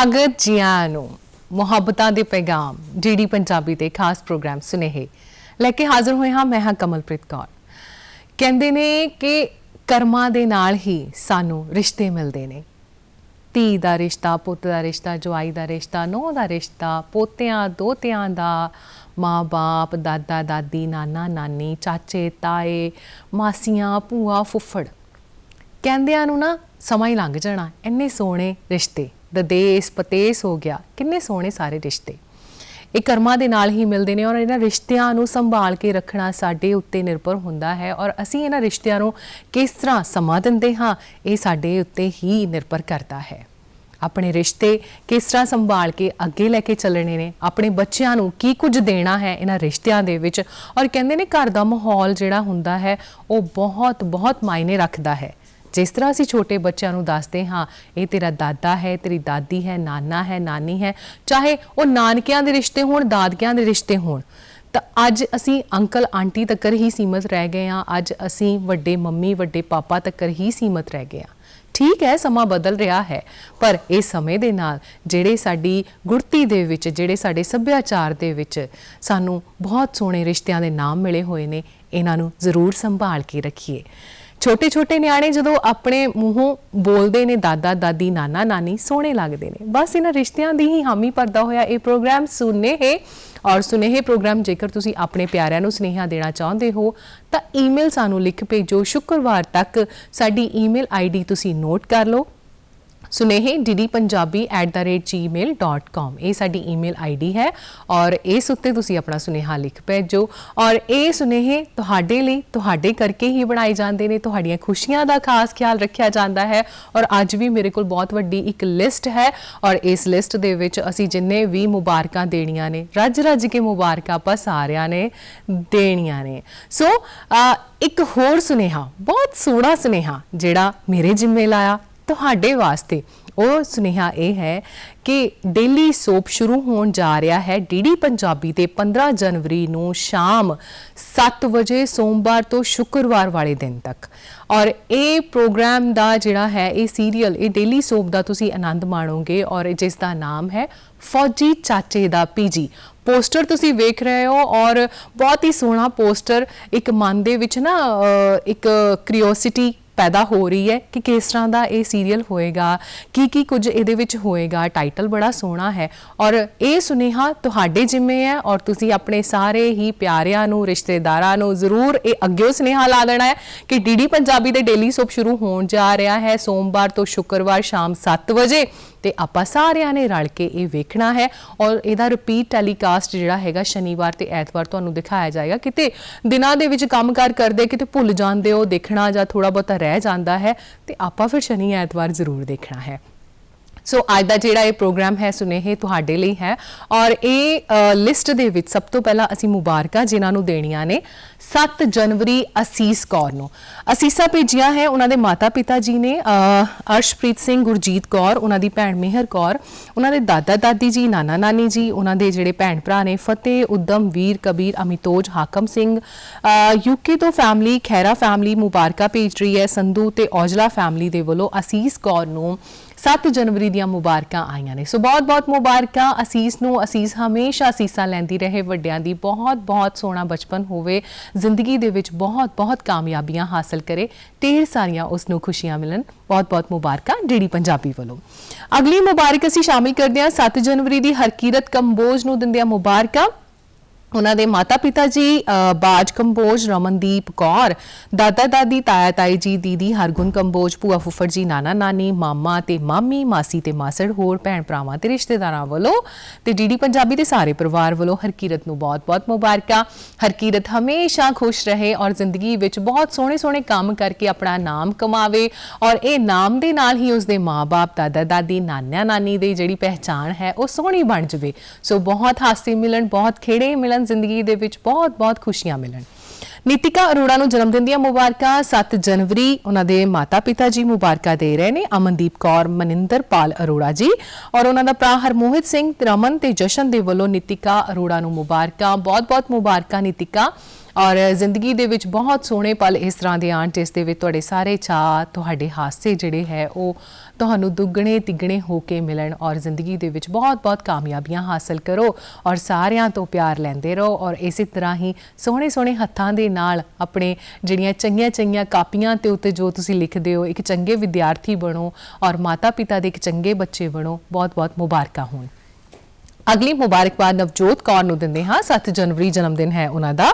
ਸਵਾਗਤ ਜੀਆਂ ਨੂੰ ਮੁਹੱਬਤਾਂ ਦੇ ਪੈਗਾਮ ਡੀਡੀ ਪੰਜਾਬੀ ਦੇ ਖਾਸ ਪ੍ਰੋਗਰਾਮ ਸੁਨੇਹੇ ਲੈ ਕੇ ਹਾਜ਼ਰ ਹੋਏ ਹਾਂ ਮੈਂ ਹਾਂ ਕਮਲਪ੍ਰੀਤ ਕੌਰ। ਕਹਿੰਦੇ ਨੇ ਕਿ ਕਰਮਾਂ ਦੇ ਨਾਲ ਹੀ ਸਾਨੂੰ ਰਿਸ਼ਤੇ ਮਿਲਦੇ ਨੇ। ਧੀ ਦਾ ਰਿਸ਼ਤਾ, ਪੁੱਤ ਦਾ ਰਿਸ਼ਤਾ, ਜਵਾਈ ਦਾ ਰਿਸ਼ਤਾ, ਨੂੰਹ ਦਾ ਰਿਸ਼ਤਾ, ਪੋਤਿਆਂ, ਦੋਤਿਆਂ ਦਾ ਮਾਂ-ਬਾਪ ਦਾਦਾ, ਦਾਦੀ, ਨਾਨਾ, ਨਾਨੀ, ਚਾਚੇ, ਤਾਏ, ਮਾਸੀਆਂ, ਭੂਆ, ਫੁੱਫੜ। ਕਹਿੰਦਿਆਂ ਨੂੰ ਨਾ ਸਮਾਂ ਹੀ ਲੰਘ ਜਾਣਾ, ਇੰਨੇ ਸੋਹਣੇ ਰਿਸ਼ਤੇ। ਦਦੇਸ ਪਤੇਸ ਹੋ ਗਿਆ, ਕਿੰਨੇ ਸੋਹਣੇ ਸਾਰੇ ਰਿਸ਼ਤੇ। ਇਹ ਕਰਮਾਂ ਦੇ ਨਾਲ ਹੀ ਮਿਲਦੇ ਨੇ ਔਰ ਇਹਨਾਂ ਰਿਸ਼ਤਿਆਂ ਨੂੰ ਸੰਭਾਲ ਕੇ ਰੱਖਣਾ ਸਾਡੇ ਉੱਤੇ ਨਿਰਭਰ ਹੁੰਦਾ ਹੈ ਔਰ ਅਸੀਂ ਇਹਨਾਂ ਰਿਸ਼ਤਿਆਂ ਨੂੰ ਕਿਸ ਤਰ੍ਹਾਂ ਸਮਾਂ ਦਿੰਦੇ ਹਾਂ, ਇਹ ਸਾਡੇ ਉੱਤੇ ਹੀ ਨਿਰਭਰ ਕਰਦਾ ਹੈ। ਆਪਣੇ ਰਿਸ਼ਤੇ ਕਿਸ ਤਰ੍ਹਾਂ ਸੰਭਾਲ ਕੇ ਅੱਗੇ ਲੈ ਕੇ ਚੱਲਣੇ ਨੇ, ਆਪਣੇ ਬੱਚਿਆਂ ਨੂੰ ਕੀ ਕੁਝ ਦੇਣਾ ਹੈ ਇਹਨਾਂ ਰਿਸ਼ਤਿਆਂ ਦੇ ਵਿੱਚ, ਔਰ ਕਹਿੰਦੇ ਨੇ ਘਰ ਦਾ ਮਾਹੌਲ ਜਿਹੜਾ ਹੁੰਦਾ ਹੈ, ਉਹ ਬਹੁਤ ਬਹੁਤ ਮਾਇਨੇ ਰੱਖਦਾ ਹੈ। ਜਿਸ ਤਰ੍ਹਾਂ ਅਸੀਂ ਛੋਟੇ ਬੱਚਿਆਂ ਨੂੰ ਦੱਸਦੇ ਹਾਂ, ਇਹ ਤੇਰਾ ਦਾਦਾ ਹੈ, ਤੇਰੀ ਦਾਦੀ ਹੈ, ਨਾਨਾ ਹੈ, ਨਾਨੀ ਹੈ, ਚਾਹੇ ਉਹ ਨਾਨਕਿਆਂ ਦੇ ਰਿਸ਼ਤੇ ਹੋਣ, ਦਾਦਕਿਆਂ ਦੇ ਰਿਸ਼ਤੇ ਹੋਣ। ਤਾਂ ਅੱਜ ਅਸੀਂ ਅੰਕਲ ਆਂਟੀ ਤੱਕ ਹੀ ਸੀਮਤ ਰਹਿ ਗਏ ਹਾਂ, ਅੱਜ ਅਸੀਂ ਵੱਡੇ ਮੰਮੀ, ਵੱਡੇ ਪਾਪਾ ਤੱਕ ਹੀ ਸੀਮਤ ਰਹਿ ਗਏ ਹਾਂ। ਠੀਕ ਹੈ, ਸਮਾਂ ਬਦਲ ਰਿਹਾ ਹੈ, ਪਰ ਇਹ ਸਮੇਂ ਦੇ ਨਾਲ ਜਿਹੜੇ ਸਾਡੀ ਗੁਰਤੀ ਦੇ ਵਿੱਚ, ਜਿਹੜੇ ਸਾਡੇ ਸੱਭਿਆਚਾਰ ਦੇ ਵਿੱਚ ਸਾਨੂੰ ਬਹੁਤ ਸੋਹਣੇ ਰਿਸ਼ਤਿਆਂ ਦੇ ਨਾਮ ਮਿਲੇ ਹੋਏ ਨੇ, ਇਹਨਾਂ ਨੂੰ ਜ਼ਰੂਰ ਸੰਭਾਲ ਕੇ ਰੱਖੀਏ। ਛੋਟੇ ਛੋਟੇ ਨਿਆਣੇ ਜਦੋਂ ਆਪਣੇ ਮੂੰਹੋਂ ਬੋਲਦੇ ਨੇ, ਦਾਦਾ, ਦਾਦੀ, ਨਾਨਾ, ਨਾਨੀ ਸੋਹਣੇ ਲੱਗਦੇ ਨੇ। ਬਸ ਇਹਨਾਂ ਰਿਸ਼ਤਿਆਂ ਦੀ ਹੀ ਹਾਮੀ ਭਰਦਾ ਹੋਇਆ ਇਹ ਪ੍ਰੋਗਰਾਮ ਸੁਣਨੇ ਹੈ ਔਰ ਸੁਨੇਹੇ ਪ੍ਰੋਗਰਾਮ ਜੇਕਰ ਤੁਸੀਂ ਆਪਣੇ ਪਿਆਰਿਆਂ ਨੂੰ ਸੁਨੇਹਾ ਦੇਣਾ ਚਾਹੁੰਦੇ ਹੋ, ਤਾਂ ਈਮੇਲ ਸਾਨੂੰ ਲਿਖ ਭੇਜੋ। ਸ਼ੁੱਕਰਵਾਰ ਤੱਕ ਸਾਡੀ ਈਮੇਲ ਆਈਡੀ ਤੁਸੀਂ ਨੋਟ ਕਰ ਲਓ। ਸੁਨੇਹੇ dd punjabi@gmail.com ਇਹ ਸਾਡੀ ਈਮੇਲ ਆਈਡੀ ਹੈ ਔਰ ਇਸ ਉੱਤੇ ਤੁਸੀਂ ਆਪਣਾ ਸੁਨੇਹਾ ਲਿਖ ਭੇਜੋ ਔਰ ਇਹ ਸੁਨੇਹੇ ਤੁਹਾਡੇ ਲਈ, ਤੁਹਾਡੇ ਕਰਕੇ ਹੀ ਬਣਾਏ ਜਾਂਦੇ ਨੇ, ਤੁਹਾਡੀਆਂ ਖੁਸ਼ੀਆਂ ਦਾ ਖਾਸ ਖਿਆਲ ਰੱਖਿਆ ਜਾਂਦਾ ਹੈ ਔਰ ਅੱਜ ਵੀ ਮੇਰੇ ਕੋਲ ਬਹੁਤ ਵੱਡੀ ਇੱਕ ਲਿਸਟ ਹੈ ਔਰ ਇਸ ਲਿਸਟ ਦੇ ਵਿੱਚ ਅਸੀਂ ਜਿੰਨੇ ਵੀ ਮੁਬਾਰਕਾਂ ਦੇਣੀਆਂ ਨੇ, ਰੱਜ ਰੱਜ ਕੇ ਮੁਬਾਰਕਾਂ ਆਪਾਂ ਸਾਰਿਆਂ ਨੇ ਦੇਣੀਆਂ ਨੇ। ਸੋ ਇੱਕ ਹੋਰ ਸੁਨੇਹਾ, ਬਹੁਤ ਸੋਹਣਾ ਸੁਨੇਹਾ ਜਿਹੜਾ ਮੇਰੇ ਜ਼ਿੰਮੇ ਲਾਇਆ। ਤੁਹਾਡੇ ਵਾਸਤੇ। ਉਹ ਸੁਨੇਹਾ ਇਹ ਹੈ ਕਿ ਡੇਲੀ ਸੋਪ ਸ਼ੁਰੂ ਹੋਣ ਜਾ ਰਿਹਾ ਹੈ। ਡੀਡੀ ਪੰਜਾਬੀ ਤੇ 15 ਜਨਵਰੀ ਨੂੰ ਸ਼ਾਮ 7 ਵਜੇ ਸੋਮਵਾਰ ਤੋਂ ਸ਼ੁੱਕਰਵਾਰ ਵਾਲੇ ਦਿਨ ਤੱਕ। ਔਰ ਇਹ ਪ੍ਰੋਗਰਾਮ ਦਾ ਜਿਹੜਾ ਹੈ, ਇਹ ਸੀਰੀਅਲ, ਇਹ ਡੇਲੀ ਸੋਪ ਦਾ ਤੁਸੀਂ ਆਨੰਦ ਮਾਣੋਗੇ। ਔਰ ਜਿਸ ਦਾ ਨਾਮ ਹੈ ਫੌਜੀ ਚਾਚੇ ਦਾ ਪੀਜੀ। ਪੋਸਟਰ ਤੁਸੀਂ ਵੇਖ ਰਹੇ ਹੋ ਔਰ ਬਹੁਤ ਹੀ ਸੋਹਣਾ ਪੋਸਟਰ ਇੱਕ ਮਨ ਦੇ ਵਿੱਚ ਨਾ ਇੱਕ ਕਿਉਰਿਓਸਿਟੀ ਪੈਦਾ ਹੋ ਰਹੀ ਹੈ ਕਿ ਕਿਸ ਤਰ੍ਹਾਂ ਦਾ ਇਹ ਸੀਰੀਅਲ ਹੋਏਗਾ, ਕੀ ਕੀ ਕੁਝ ਇਹਦੇ ਵਿੱਚ ਹੋਏਗਾ ਟਾਈਟਲ ਬੜਾ ਸੋਹਣਾ ਹੈ ਔਰ ਇਹ ਸੁਨੇਹਾ ਤੁਹਾਡੇ ਜਿੰਮੇ ਹੈ ਔਰ ਤੁਸੀਂ ਆਪਣੇ ਸਾਰੇ ਹੀ ਪਿਆਰਿਆਂ ਨੂੰ, ਰਿਸ਼ਤੇਦਾਰਾਂ ਨੂੰ ਜ਼ਰੂਰ ਇਹ ਅੱਗੇ ਸੁਨੇਹਾ ਲਾ ਦੇਣਾ ਹੈ ਕਿ ਡੀਡੀ ਪੰਜਾਬੀ ਦੇ ਡੇਲੀ ਸੋਪ ਸ਼ੁਰੂ ਹੋਣ ਜਾ ਰਿਹਾ ਹੈ। ਸੋਮਵਾਰ ਤੋਂ ਸ਼ੁੱਕਰਵਾਰ ਸ਼ਾਮ 7 ਵਜੇ ਤੇ ਆਪਾਂ ਸਾਰਿਆਂ ਨੇ ਰਲ ਕੇ ਇਹ ਵੇਖਣਾ ਹੈ ਔਰ ਇਹਦਾ ਰਿਪੀਟ ਟੈਲੀਕਾਸਟ ਜਿਹੜਾ ਹੈਗਾ ਸ਼ਨੀਵਾਰ ਤੇ ਐਤਵਾਰ ਤੁਹਾਨੂੰ ਦਿਖਾਇਆ ਜਾਏਗਾ। ਕਿਤੇ ਦਿਨਾਂ ਦੇ ਵਿੱਚ ਕੰਮਕਾਰ ਕਰਦੇ, ਕਿਤੇ ਭੁੱਲ ਜਾਂਦੇ ਹੋ, ਦੇਖਣਾ ਜਾਂ ਥੋੜਾ ਬਹੁਤਾ ਰਹਿ ਜਾਂਦਾ ਹੈ, ਤੇ ਆਪਾਂ ਫਿਰ ਸ਼ਨੀ ਐਤਵਾਰ ਜ਼ਰੂਰ ਦੇਖਣਾ ਹੈ। ਸੋ ਅੱਜ ਦਾ ਜਿਹੜਾ ਇਹ ਪ੍ਰੋਗਰਾਮ ਹੈ, ਸੁਨੇਹੇ ਤੁਹਾਡੇ ਲਈ ਹੈ। ਔਰ ਇਹ ਲਿਸਟ ਦੇ ਵਿੱਚ ਸਭ ਤੋਂ ਪਹਿਲਾਂ ਅਸੀਂ ਮੁਬਾਰਕਾਂ ਜਿਨ੍ਹਾਂ ਨੂੰ ਦੇਣੀਆਂ ਨੇ। 7 ਜਨਵਰੀ ਅਸੀਸ ਕੌਰ ਨੂੰ। ਅਸੀਸਾ ਭੇਜੀਆਂ ਹੈ, ਉਹਨਾਂ ਦੇ ਮਾਤਾ ਪਿਤਾ ਜੀ ਨੇ ਅਰਸ਼ਪ੍ਰੀਤ ਸਿੰਘ, ਗੁਰਜੀਤ ਕੌਰ, ਉਹਨਾਂ ਦੀ ਭੈਣ ਮਿਹਰ ਕੌਰ, ਉਹਨਾਂ ਦੇ ਦਾਦਾ ਦਾਦੀ ਜੀ ਨਾਨਾ ਨਾਨੀ ਜੀ, ਉਹਨਾਂ ਦੇ ਜਿਹੜੇ ਭੈਣ ਭਰਾ ਨੇ, ਫਤਿਹ, ਉਦਮ, ਵੀਰ, ਕਬੀਰ, ਅਮਿਤੋਜ, ਹਾਕਮ ਸਿੰਘ ਯੂਕੇ ਤੋਂ ਫੈਮਿਲੀ ਖੈਰਾ ਫੈਮਿਲੀ ਮੁਬਾਰਕਾਂ ਭੇਜ ਰਹੀ ਹੈ, ਸੰਧੂ ਤੇ ਔਜਲਾ ਫੈਮਿਲੀ ਦੇ ਵੱਲੋਂ ਅਸੀਸ ਕੌਰ ਨੂੰ 7 ਜਨਵਰੀ ਦੀਆਂ ਮੁਬਾਰਕਾਂ ਆਈਆਂ ਨੇ। ਸੋ ਬਹੁਤ-ਬਹੁਤ ਮੁਬਾਰਕਾਂ। ਅਸੀਸ ਨੂੰ, ਅਸੀਸ ਹਮੇਸ਼ਾ ਅਸੀਸਾਂ ਲੈਂਦੀ ਰਹੇ, ਵੱਡਿਆਂ ਦੀ ਬਹੁਤ-ਬਹੁਤ ਸੋਹਣਾ ਬਚਪਨ ਹੋਵੇ, ਜ਼ਿੰਦਗੀ ਦੇ ਵਿੱਚ ਬਹੁਤ-ਬਹੁਤ ਕਾਮਯਾਬੀਆਂ ਹਾਸਲ ਕਰੇ, ਢੇਰ ਸਾਰੀਆਂ ਉਸ ਨੂੰ ਖੁਸ਼ੀਆਂ ਮਿਲਣ। ਬਹੁਤ-ਬਹੁਤ ਮੁਬਾਰਕਾਂ ਡੀਡੀ ਪੰਜਾਬੀ ਵੱਲੋਂ। ਅਗਲੀ ਮੁਬਾਰਕ ਅਸੀਂ ਸ਼ਾਮਿਲ ਕਰਦੇ ਹਾਂ। 7 ਜਨਵਰੀ ਦੀ ਹਰਕੀਰਤ ਕੰਬੋਜ ਨੂੰ ਦਿੰਦੇ ਹਾਂ ਮੁਬਾਰਕਾਂ। ਉਹਨਾਂ ਦੇ ਮਾਤਾ ਪਿਤਾ ਜੀ ਬਾਜ ਕੰਬੋਜ, ਰਮਨਦੀਪ ਕੌਰ ਦਾਦਾ ਦਾਦੀ ਤਾਇਆ ਤਾਈ ਜੀ, ਦੀਦੀ ਹਰਗੁਣ ਕੰਬੋਜ, ਭੂਆ ਫੁੱਫੜ ਜੀ, ਨਾਨਾ ਨਾਨੀ, ਮਾਮਾ ਤੇ ਮਾਮੀ, ਮਾਸੀ ਤੇ ਮਾਸੜ, ਹੋਰ ਭੈਣ ਭਰਾਵਾਂ ਤੇ ਰਿਸ਼ਤੇਦਾਰਾਂ ਵੱਲੋਂ ਤੇ ਡੀਡੀ ਪੰਜਾਬੀ ਦੇ ਸਾਰੇ ਪਰਿਵਾਰ ਵੱਲੋਂ ਹਰਕੀਰਤ ਨੂੰ ਬਹੁਤ-ਬਹੁਤ ਮੁਬਾਰਕਾਂ। ਹਰਕੀਰਤ ਹਮੇਸ਼ਾ ਖੁਸ਼ ਰਹੇ ਔਰ ਜ਼ਿੰਦਗੀ ਵਿੱਚ ਬਹੁਤ ਸੋਹਣੇ-ਸੋਹਣੇ ਕੰਮ ਕਰਕੇ ਆਪਣਾ ਨਾਮ ਕਮਾਵੇ ਔਰ ਇਹ ਨਾਮ ਦੇ ਨਾਲ ਹੀ ਉਸਦੇ ਮਾਪੇ ਦਾਦਾ ਦਾਦੀ ਨਾਨਿਆ ਨਾਨੀ ਦੀ ਜਿਹੜੀ ਪਹਿਚਾਣ ਹੈ, ਉਹ ਸੋਹਣੀ ਬਣ ਜਵੇ। ਸੋ ਬਹੁਤ ਹਾਸੇ ਮਿਲਣ, ਬਹੁਤ ਖੇੜੇ ਮਿਲਣ ਜ਼ਿੰਦਗੀ ਦੇ ਵਿੱਚ ਬਹੁਤ-ਬਹੁਤ ਖੁਸ਼ੀਆਂ ਮਿਲਣ। ਨੀਤਿਕਾ ਅਰੋੜਾ ਨੂੰ ਜਨਮ ਦਿਨ ਦੀਆਂ ਮੁਬਾਰਕਾਂ 7 ਜਨਵਰੀ, ਉਹਨਾਂ ਦੇ ਮਾਤਾ-ਪਿਤਾ ਜੀ ਮੁਬਾਰਕਾਂ ਦੇ ਰਹੇ ਨੇ, ਅਮਨਦੀਪ ਕੌਰ, ਮਨਿੰਦਰ ਪਾਲ ਅਰੋੜਾ ਜੀ ਔਰ ਉਹਨਾਂ ਦਾ ਭਰਾ ਹਰਮੋਹਿਤ ਸਿੰਘ, ਰਮਨ ਤੇ ਜਸ਼ਨ ਦੇ ਵੱਲੋਂ ਨੀਤਿਕਾ ਅਰੋੜਾ ਨੂੰ ਮੁਬਾਰਕਾਂ ਬਹੁਤ-ਬਹੁਤ ਮੁਬਾਰਕਾਂ, ਨੀਤਿਕਾ। ਔਰ ਜ਼ਿੰਦਗੀ ਦੇ ਵਿੱਚ ਬਹੁਤ ਸੋਹਣੇ ਪਲ ਇਸ ਤਰ੍ਹਾਂ ਦੇ ਆਣ ਜਿਸ ਦੇ ਵਿੱਚ ਤੁਹਾਡੇ ਸਾਰੇ ਚਾਅ, ਤੁਹਾਡੇ ਹਾਸੇ ਜਿਹੜੇ ਹੈ, ਉਹ ਤੁਹਾਨੂੰ ਦੁੱਗਣੇ ਤਿੱਗਣੇ ਹੋ ਕੇ ਮਿਲਣ ਔਰ ਜ਼ਿੰਦਗੀ ਦੇ ਵਿੱਚ ਬਹੁਤ-ਬਹੁਤ ਕਾਮਯਾਬੀਆਂ ਹਾਸਲ ਕਰੋ ਔਰ ਸਾਰਿਆਂ ਤੋਂ ਪਿਆਰ ਲੈਂਦੇ ਰਹੋ ਔਰ ਇਸੇ ਤਰ੍ਹਾਂ ਹੀ ਸੋਹਣੇ-ਸੋਹਣੇ ਹੱਥਾਂ ਦੇ ਨਾਲ ਆਪਣੇ ਜਿਹੜੀਆਂ ਚੰਗੀਆਂ-ਚੰਗੀਆਂ ਕਾਪੀਆਂ ਤੇ ਉੱਤੇ ਜੋ ਤੁਸੀਂ ਲਿਖਦੇ ਹੋ, ਇੱਕ ਚੰਗੇ ਵਿਦਿਆਰਥੀ ਬਣੋ ਔਰ ਮਾਤਾ-ਪਿਤਾ ਦੇ ਇੱਕ ਚੰਗੇ ਬੱਚੇ ਬਣੋ ਬਹੁਤ-ਬਹੁਤ ਮੁਬਾਰਕਾਂ ਹੋਣ। ਅਗਲੀ ਮੁਬਾਰਕਬਾਦ ਨਵਜੋਤ ਕੌਰ ਨੂੰ ਦਿੰਦੇ ਹਾਂ। 7 ਜਨਵਰੀ ਜਨਮ ਦਿਨ ਹੈ ਉਹਨਾਂ ਦਾ।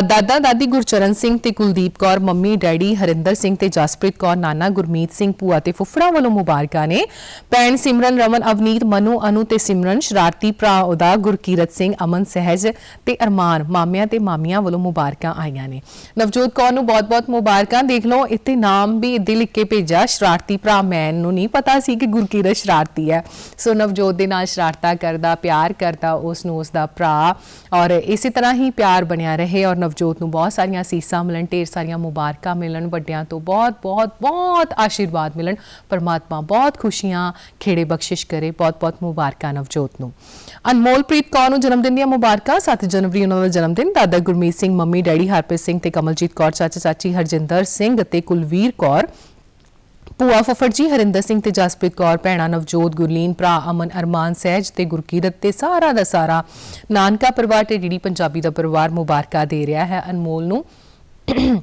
ਦਾਦਾ ਦਾਦੀ ਗੁਰਚਰਨ ਸਿੰਘ ਤੇ ਕੁਲਦੀਪ ਕੌਰ, ਮੰਮੀ ਡੈਡੀ ਹਰਿੰਦਰ ਸਿੰਘ ਤੇ ਜਸਪ੍ਰੀਤ ਕੌਰ, ਨਾਨਾ ਗੁਰਮੀਤ ਸਿੰਘ, ਭੂਆ ਤੇ ਫੁੱਫੜਾ ਵੱਲੋਂ ਮੁਬਾਰਕਾਂ ਨੇ। ਭੈਣ ਸਿਮਰਨ, ਰਮਨ, ਅਵਨੀਤ, ਮਨੂ, ਅਨੂ ਤੇ ਸਿਮਰਨ, ਸ਼ਰਾਰਤੀ ਭਰਾ ਉਹਦਾ ਗੁਰਕੀਰਤ ਸਿੰਘ, ਅਮਨ, ਸਹਿਜ ਤੇ ਅਰਮਾਨ, ਮਾਮਿਆਂ ਤੇ ਮਾਮੀਆਂ ਵੱਲੋਂ ਮੁਬਾਰਕਾਂ ਆਈਆਂ ਨੇ। ਨਵਜੋਤ ਕੌਰ ਨੂੰ ਬਹੁਤ-ਬਹੁਤ ਮੁਬਾਰਕਾਂ। ਦੇਖ ਲਓ, ਇੱਥੇ ਨਾਮ ਵੀ ਇੱਦੇ ਲਿਖ ਕੇ ਭੇਜਿਆ, ਸ਼ਰਾਰਤੀ ਭਰਾ ਮੈਨ ਨੂੰ ਨਹੀਂ ਪਤਾ ਸੀ ਕਿ ਗੁਰਕੀਰਤ ਸ਼ਰਾਰਤੀ ਹੈ। ਸੋ ਨਵਜੋਤ ਦੇ ਨਾਲ ਸ਼ਰਾਰਤਾ ਕਰਦਾ ਪਿਆਰ ਕਰਦਾ ਉਸ ਨੂੰ ਉਸ ਦਾ ਭਰਾ ਔਰ ਇਸੇ ਤਰ੍ਹਾਂ ਹੀ ਪਿਆਰ ਬਣਿਆ ਰਹੇ ਔਰ ਨਵਜੋਤ ਨੂੰ ਬਹੁਤ ਸਾਰੀਆਂ ਸੀਸਾਂ ਮਿਲਣ ਢੇਰ ਸਾਰੀਆਂ ਮੁਬਾਰਕਾਂ ਮਿਲਣ ਵੱਡਿਆਂ ਤੋਂ ਬਹੁਤ ਬਹੁਤ ਬਹੁਤ ਆਸ਼ੀਰਵਾਦ ਮਿਲਣ ਪਰਮਾਤਮਾ ਬਹੁਤ ਖੁਸ਼ੀਆਂ ਖੇੜੇ ਬਖਸ਼ਿਸ਼ ਕਰੇ ਬਹੁਤ ਬਹੁਤ ਮੁਬਾਰਕਾਂ ਨਵਜੋਤ ਨੂੰ ਅਨਮੋਲਪ੍ਰੀਤ ਕੌਰ ਨੂੰ ਜਨਮ ਦਿਨ ਦੀਆਂ ਮੁਬਾਰਕਾਂ 7 ਜਨਵਰੀ ਉਹਨਾਂ ਦਾ ਜਨਮ ਦਿਨ ਦਾਦਾ ਗੁਰਮੀਤ ਸਿੰਘ ਮੰਮੀ ਡੈਡੀ ਹਰਪ੍ਰੀਤ ਸਿੰਘ ਤੇ ਕਮਲਜੀਤ ਕੌਰ ਚਾਚਾ ਚਾਚੀ ਹਰਜਿੰਦਰ ਸਿੰਘ ਅਤੇ ਕੁਲਵੀਰ ਕੌਰ ਭੂਆ ਫਫੜ ਜੀ, ਹਰਿੰਦਰ ਸਿੰਘ ਤੇ ਜਸਪ੍ਰੀਤ ਕੌਰ, ਭੈਣਾ ਨਵਜੋਤ, ਗੁਰਲੀਨ, ਭਰਾ ਅਮਨ, ਅਰਮਾਨ, ਸਹਿਜ ਤੇ ਗੁਰਕੀਰਤ ਤੇ ਸਾਰਾ ਦਾ ਸਾਰਾ ਨਾਨਕਾ ਪਰਿਵਾਰ ਤੇ ਡੀਡੀ ਪੰਜਾਬੀ ਦਾ ਪਰਿਵਾਰ ਮੁਬਾਰਕਾਂ ਦੇ ਰਿਹਾ ਹੈ। ਅਨਮੋਲ ਨੂੰ